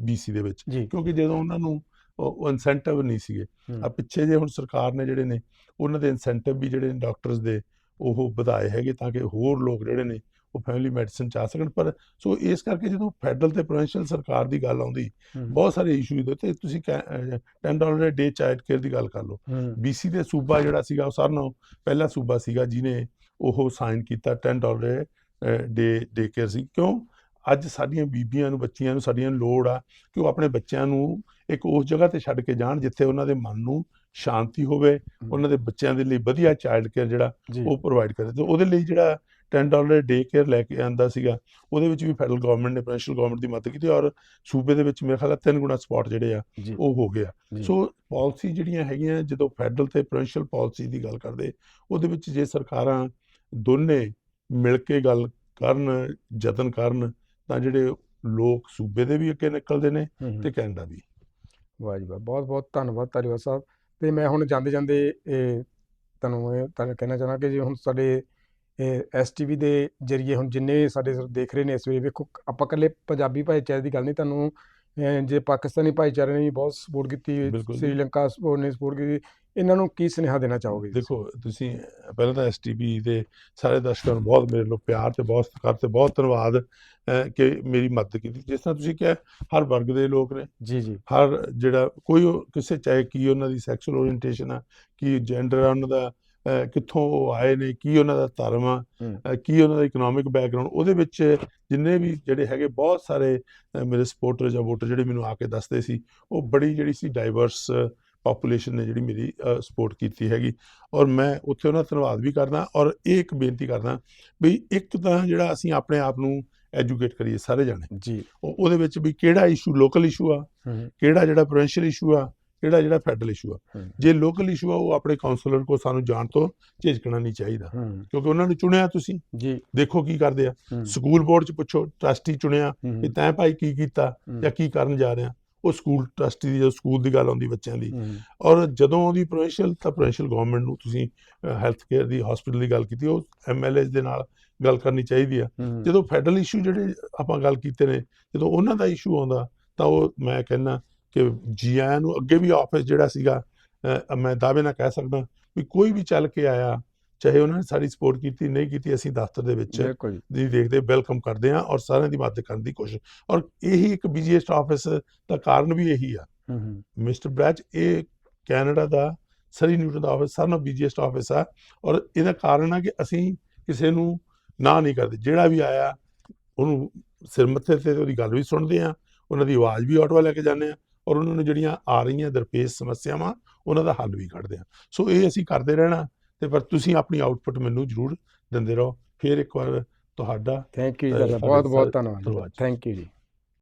ਬੀਸੀ ਦੇ ਵਿੱਚ। ਕਿਉਂਕਿ ਜਦੋਂ ਉਹਨਾਂ ਨੂੰ ਉਹ ਇਨਸੈਂਟਿਵ ਨਹੀਂ ਸੀਗੇ। ਆ ਪਿੱਛੇ ਜੇ ਹੁਣ ਸਰਕਾਰ ਨੇ ਜਿਹੜੇ ਨੇ ਉਹਨਾਂ ਦੇ ਇਨਸੈਂਟਿਵ ਵੀ ਜਿਹੜੇ ਡਾਕਟਰਸ ਦੇ ਉਹ ਵਧਾਏ ਹੈਗੇ ਤਾਂ ਕਿ ਹੋਰ ਲੋਕ ਜਿਹੜੇ ਨੇ ਉਹ ਫੈਮਿਲੀ ਮੈਡੀਸਿਨ ਚ ਆ ਸਕਣ ਪਰ ਸੋ ਇਸ ਕਰਕੇ ਜਦੋਂ ਫੈਡਰਲ ਤੇ ਪ੍ਰੋਵਿੰਸ਼ੀਅਲ ਸਰਕਾਰ ਦੀ ਗੱਲ ਆਉਂਦੀ ਬਹੁਤ ਸਾਰੇ ਇਸ਼ੂ ਦੇ ਤੇ ਤੁਸੀਂ 10 ਡਾਲਰ ਡੇ ਚਾਈਲਡ ਕੇਅਰ ਦੀ ਗੱਲ ਕਰ ਲਓ। ਬੀਸੀ ਦੇ ਸੂਬਾ ਜਿਹੜਾ ਸੀਗਾ ਉਹ ਸਾਰਿਆਂ ਨਾਲੋਂ ਪਹਿਲਾ ਸੂਬਾ ਸੀਗਾ ਜਿਨੇ ਉਹ ਸਾਈਨ ਕੀਤਾ 10 ਡਾਲਰ ਡੇ ਡੇ ਕੇਅਰ ਸੀ। ਕਿਉਂ? ਅੱਜ ਸਾਡੀਆਂ ਬੀਬੀਆਂ ਨੂੰ ਬੱਚੀਆਂ ਨੂੰ ਸਾਡੀਆਂ ਨੂੰ ਲੋੜ ਆ ਕਿ ਉਹ ਆਪਣੇ ਬੱਚਿਆਂ ਨੂੰ ਇੱਕ ਉਸ ਜਗ੍ਹਾ ਤੇ ਛੱਡ ਕੇ ਜਾਣ ਜਿੱਥੇ ਉਹਨਾਂ ਦੇ ਮਨ ਨੂੰ ਸ਼ਾਂਤੀ ਹੋਵੇ ਉਹਨਾਂ ਦੇ ਬੱਚਿਆਂ ਦੇ ਲਈ ਵਧੀਆ ਚਾਈਲਡ ਕੇਅਰ ਜਿਹੜਾ ਉਹ ਪ੍ਰੋਵਾਈਡ ਕਰੇ। ਤੇ ਉਹਦੇ ਲਈ ਜਿਹੜਾ 10 ਡਾਲਰ ਡੇ ਕੇਅਰ ਲੈ ਕੇ ਆਂਦਾ ਸੀਗਾ ਉਹਦੇ ਵਿੱਚ ਵੀ ਫੈਡਰਲ ਗਵਰਨਮੈਂਟ ਨੇ ਪ੍ਰੈਸ਼ਨਲ ਗਵਰਨਮੈਂਟ ਦੀ ਮਦਦ ਕੀਤੀ ਔਰ ਸੂਬੇ ਦੇ ਵਿੱਚ ਮੇਰੇ ਖਿਆਲ ਨਾਲ ਤਿੰਨ ਗੁਣਾ ਸਪੋਟ ਜਿਹੜੇ ਆ ਉਹ ਹੋ ਗਿਆ। ਸੋ ਪਾਲਿਸੀ ਜਿਹੜੀਆਂ ਹੈਗੀਆਂ ਜਦੋਂ ਫੈਡਰਲ ਤੇ ਪ੍ਰੋਵਿੰਸ਼ੀਅਲ ਪਾਲਿਸੀ ਦੀ ਗੱਲ ਕਰਦੇ ਉਹਦੇ ਵਿੱਚ ਜੇ ਸਰਕਾਰਾਂ ਦੋਨੇ ਮਿਲ ਕੇ ਗੱਲ ਕਰਨ ਯਤਨ ਕਰਨ ਤਾਂ ਜਿਹੜੇ ਲੋਕ ਸੂਬੇ ਦੇ ਵੀ ਅੱਗੇ ਨਿਕਲਦੇ ਨੇ। ਤੇ ਕੈਨੇਡਾ ਵੀ ਵਾਹ ਜੀ ਵਾਹ ਬਹੁਤ ਬਹੁਤ ਧੰਨਵਾਦ ਧਾਰੀਵਾਲ ਸਾਹਿਬ ਤੇ ਮੈਂ ਹੁਣ ਜਾਂਦੇ ਜਾਂਦੇ ਇਹ ਤੁਹਾਨੂੰ ਇਹ ਤੁਹਾਨੂੰ ਕਹਿਣਾ ਚਾਹਣਾ ਕਿ ਜੀ ਹੁਣ ਸਾਡੇ ਐਸਟੀਵੀ ਦੇ ਜਰੀਏ ਹੁਣ ਜਿੰਨੇ ਸਾਡੇ ਸ- ਦੇਖ ਰਹੇ ਨੇ ਇਸ ਵੇਲੇ ਵੇਖੋ ਆਪਾਂ ਇਕੱਲੇ ਪੰਜਾਬੀ ਭਾਈਚਾਰੇ ਦੀ ਗੱਲ ਨਹੀਂ ਤੁਹਾਨੂੰ ਜੇ ਪਾਕਿਸਤਾਨੀ ਭਾਈਚਾਰੇ ਨੇ ਵੀ ਬਹੁਤ ਸਪੋਰਟ ਕੀਤੀ। ਸ੍ਰੀਲੰਕਾ ਸਪੋਰਟ ਨੇ ਸਪੋਰਟ ਕੀਤੀ ਇਹਨਾਂ ਨੂੰ ਕੀ ਸੁਨੇਹਾ ਦੇਣਾ ਚਾਹੋਗੇ? ਦੇਖੋ ਤੁਸੀਂ ਪਹਿਲਾਂ ਤਾਂ ਐਸਟੀਬੀ ਦੇ ਸਾਰੇ ਦਰਸ਼ਕਾਂ ਨੂੰ ਬਹੁਤ ਮੇਰੇ ਲੋਕ ਪਿਆਰ ਤੇ ਬਹੁਤ ਸਤਿਕਾਰ ਤੇ ਬਹੁਤ ਧੰਨਵਾਦ ਕਿ ਮੇਰੀ ਮਦਦ ਕੀਤੀ ਜਿਸ ਤਰ੍ਹਾਂ ਤੁਸੀਂ ਕਿਹਾ ਹਰ ਵਰਗ ਦੇ ਲੋਕ ਨੇ ਜੀ ਜੀ ਹਰ ਜਿਹੜਾ ਕੋਈ ਕਿਸੇ ਚਾਹੇ ਕੀ ਉਹਨਾਂ ਦੀ ਸੈਕਸ਼ੂਅਲ ਓਰੀਐਂਟੇਸ਼ਨ ਆ ਕੀ ਜੈਂਡਰ ਆ ਉਹਨਾਂ ਦਾ ਕਿੱਥੋਂ ਉਹ ਆਏ ਨੇ ਕੀ ਉਹਨਾਂ ਦਾ ਧਰਮ ਆ ਕੀ ਉਹਨਾਂ ਦਾ ਇਕਨੋਮਿਕ ਬੈਕਗ੍ਰਾਉਂਡ ਉਹਦੇ ਵਿੱਚ ਜਿੰਨੇ ਵੀ ਜਿਹੜੇ ਹੈਗੇ ਬਹੁਤ ਸਾਰੇ ਮੇਰੇ ਸਪੋਰਟਰ ਜਾਂ ਵੋਟਰ ਜਿਹੜੇ ਮੈਨੂੰ ਆ ਕੇ ਦੱਸਦੇ ਸੀ ਉਹ ਬੜੀ ਜਿਹੜੀ ਸੀ ਡਾਈਵਰਸ ਪੋਪੂਲੇਸ਼ਨ ਨੇ ਜਿਹੜੀ ਮੇਰੀ ਸਪੋਰਟ ਕੀਤੀ ਹੈਗੀ। ਔਰ ਮੈਂ ਉੱਥੇ ਉਹਨਾਂ ਦਾ ਧੰਨਵਾਦ ਵੀ ਕਰਦਾ ਔਰ ਇਹ ਇੱਕ ਬੇਨਤੀ ਕਰਦਾ ਵੀ ਇੱਕ ਤਾਂ ਜਿਹੜਾ ਅਸੀਂ ਆਪਣੇ ਆਪ ਨੂੰ ਐਜੂਕੇਟ ਕਰੀਏ ਸਾਰੇ ਜਾਣੇ। ਜੀ। ਉਹ- ਉਹਦੇ ਵਿੱਚ ਵੀ ਕਿਹੜਾ ਇਸ਼ੂ ਲੋਕਲ ਇਸ਼ੂ ਆ ਕਿਹੜਾ ਜਿਹੜਾ ਪ੍ਰੋਵਿੰਸ਼ੀਅਲ ਇਸ਼ੂ ਆ ਕਿਹੜਾ ਜਿਹੜਾ ਫੈਡਰਲ ਇਸ਼ੂ ਆ। ਜੇ ਲੋਕਲ ਇਸ਼ੂ ਆ ਉਹ ਆਪਣੇ ਕਾਉਂਸਲਰ ਕੋ ਸਾਨੂੰ ਜਾਣ ਤੋਂ ਝਿਜਕਣਾ ਨਹੀਂ ਚਾਹੀਦਾ। ਕਿਉਂਕਿ ਉਹਨਾਂ ਨੂੰ ਚੁਣਿਆ ਤੁਸੀਂ। ਜੀ। ਦੇਖੋ ਕੀ ਕਰਦੇ ਆ। ਸਕੂਲ ਬੋਰਡ ਚ ਪੁੱਛੋ ਟਰਸਟੀ ਚੁਣਿਆ ਵੀ ਤੈਂ ਭਾਈ ਕੀ ਕੀਤਾ ਜਾਂ ਕੀ ਕਰਨ ਜਾ ਰਿਹਾ। ਉਹ ਸਕੂਲ ਟਰਸਟੀ ਦੀ ਜਦੋਂ ਸਕੂਲ ਦੀ ਗੱਲ ਆਉਂਦੀ ਬੱਚਿਆਂ ਦੀ। ਔਰ ਜਦੋਂ ਉਹਦੀ ਪ੍ਰੋਵਿੰਸ਼ੀਅਲ ਤਾਂ ਪ੍ਰੋਵਿੰਸ਼ੀਅਲ ਗਵਰਨਮੈਂਟ ਨੂੰ ਤੁਸੀਂ ਹੈਲਥ ਕੇਅਰ ਦੀ ਹਸਪੀਟਲ ਦੀ ਗੱਲ ਕੀਤੀ ਉਹ ਐਮਐਲਏ ਦੇ ਨਾਲ ਗੱਲ ਕਰਨੀ ਚਾਹੀਦੀ ਆ। ਜਦੋਂ ਫੈਡਰਲ ਇਸ਼ੂ ਜਿਹੜੇ ਆਪਾਂ ਗੱਲ ਕੀਤੇ ਨੇ ਜਦੋਂ ਉਹਨਾਂ ਦਾ ਇਸ਼ੂ ਆਉਂਦਾ ਤਾਂ ਉਹ ਮੈਂ ਕਹਿੰਦਾ ਕਿ ਜੀ ਆਇਆਂ ਨੂੰ ਅੱਗੇ ਵੀ ਆਫਿਸ ਜਿਹੜਾ ਸੀਗਾ ਮੈਂ ਦਾਅਵੇ ਨਾਲ ਕਹਿ ਸਕਦਾ ਵੀ ਕੋਈ ਵੀ ਚੱਲ ਕੇ ਆਇਆ ਚਾਹੇ ਉਹਨਾਂ ਨੇ ਸਾਡੀ ਸਪੋਰਟ ਕੀਤੀ ਨਹੀਂ ਕੀਤੀ ਅਸੀਂ ਦਫ਼ਤਰ ਦੇ ਵਿੱਚ ਦੀ ਦੇਖਦੇ ਵੈਲਕਮ ਕਰਦੇ ਹਾਂ ਔਰ ਸਾਰਿਆਂ ਦੀ ਮਦਦ ਕਰਨ ਦੀ ਕੋਸ਼ਿਸ਼। ਔਰ ਇਹੀ ਇੱਕ ਬਿਜ਼ੀਐਸਟ ਆਫਿਸ ਦਾ ਕਾਰਨ ਵੀ ਇਹੀ ਆ। ਮਿਸਟਰ ਬ੍ਰੈਚ ਇਹ ਕੈਨੇਡਾ ਦਾ ਸਰੀ ਨਿਊਟਨ ਦਾ ਆਫਿਸ ਨਾਲੋਂ ਬਿਜ਼ੀਐਸਟ ਆਫਿਸ ਆ ਔਰ ਇਹਦਾ ਕਾਰਨ ਆ ਕਿ ਅਸੀਂ ਕਿਸੇ ਨੂੰ ਨਾ ਨਹੀਂ ਕਰਦੇ। ਜਿਹੜਾ ਵੀ ਆਇਆ ਉਹਨੂੰ ਸਿਰ ਮੱਥੇ ਤੇ ਉਹਦੀ ਗੱਲ ਵੀ ਸੁਣਦੇ ਆ ਉਹਨਾਂ ਦੀ ਆਵਾਜ਼ ਵੀ ਆਟੋ ਲੈ ਕੇ ਜਾਂਦੇ ਆ ਔਰ ਉਹਨਾਂ ਨੂੰ ਜਿਹੜੀਆਂ ਆ ਰਹੀਆਂ ਦਰਪੇਸ਼ ਸਮੱਸਿਆਵਾਂ ਉਹਨਾਂ ਦਾ ਹੱਲ ਵੀ ਕੱਢਦੇ ਆ ਸੋ ਇਹ ਅਸੀਂ ਕਰਦੇ ਰਹਿਣਾ ਤੇ ਪਰ ਤੁਸੀਂ ਆਪਣੀ ਆਉਟਪੁੱਟ ਮੈਨੂੰ ਜ਼ਰੂਰ ਦਿੰਦੇ ਰਹੋ। ਫਿਰ ਇੱਕ ਵਾਰ ਤੁਹਾਡਾ ਥੈਂਕ ਯੂ ਜੀ ਬਹੁਤ ਬਹੁਤ ਧੰਨਵਾਦ। ਥੈਂਕ ਯੂ ਜੀ।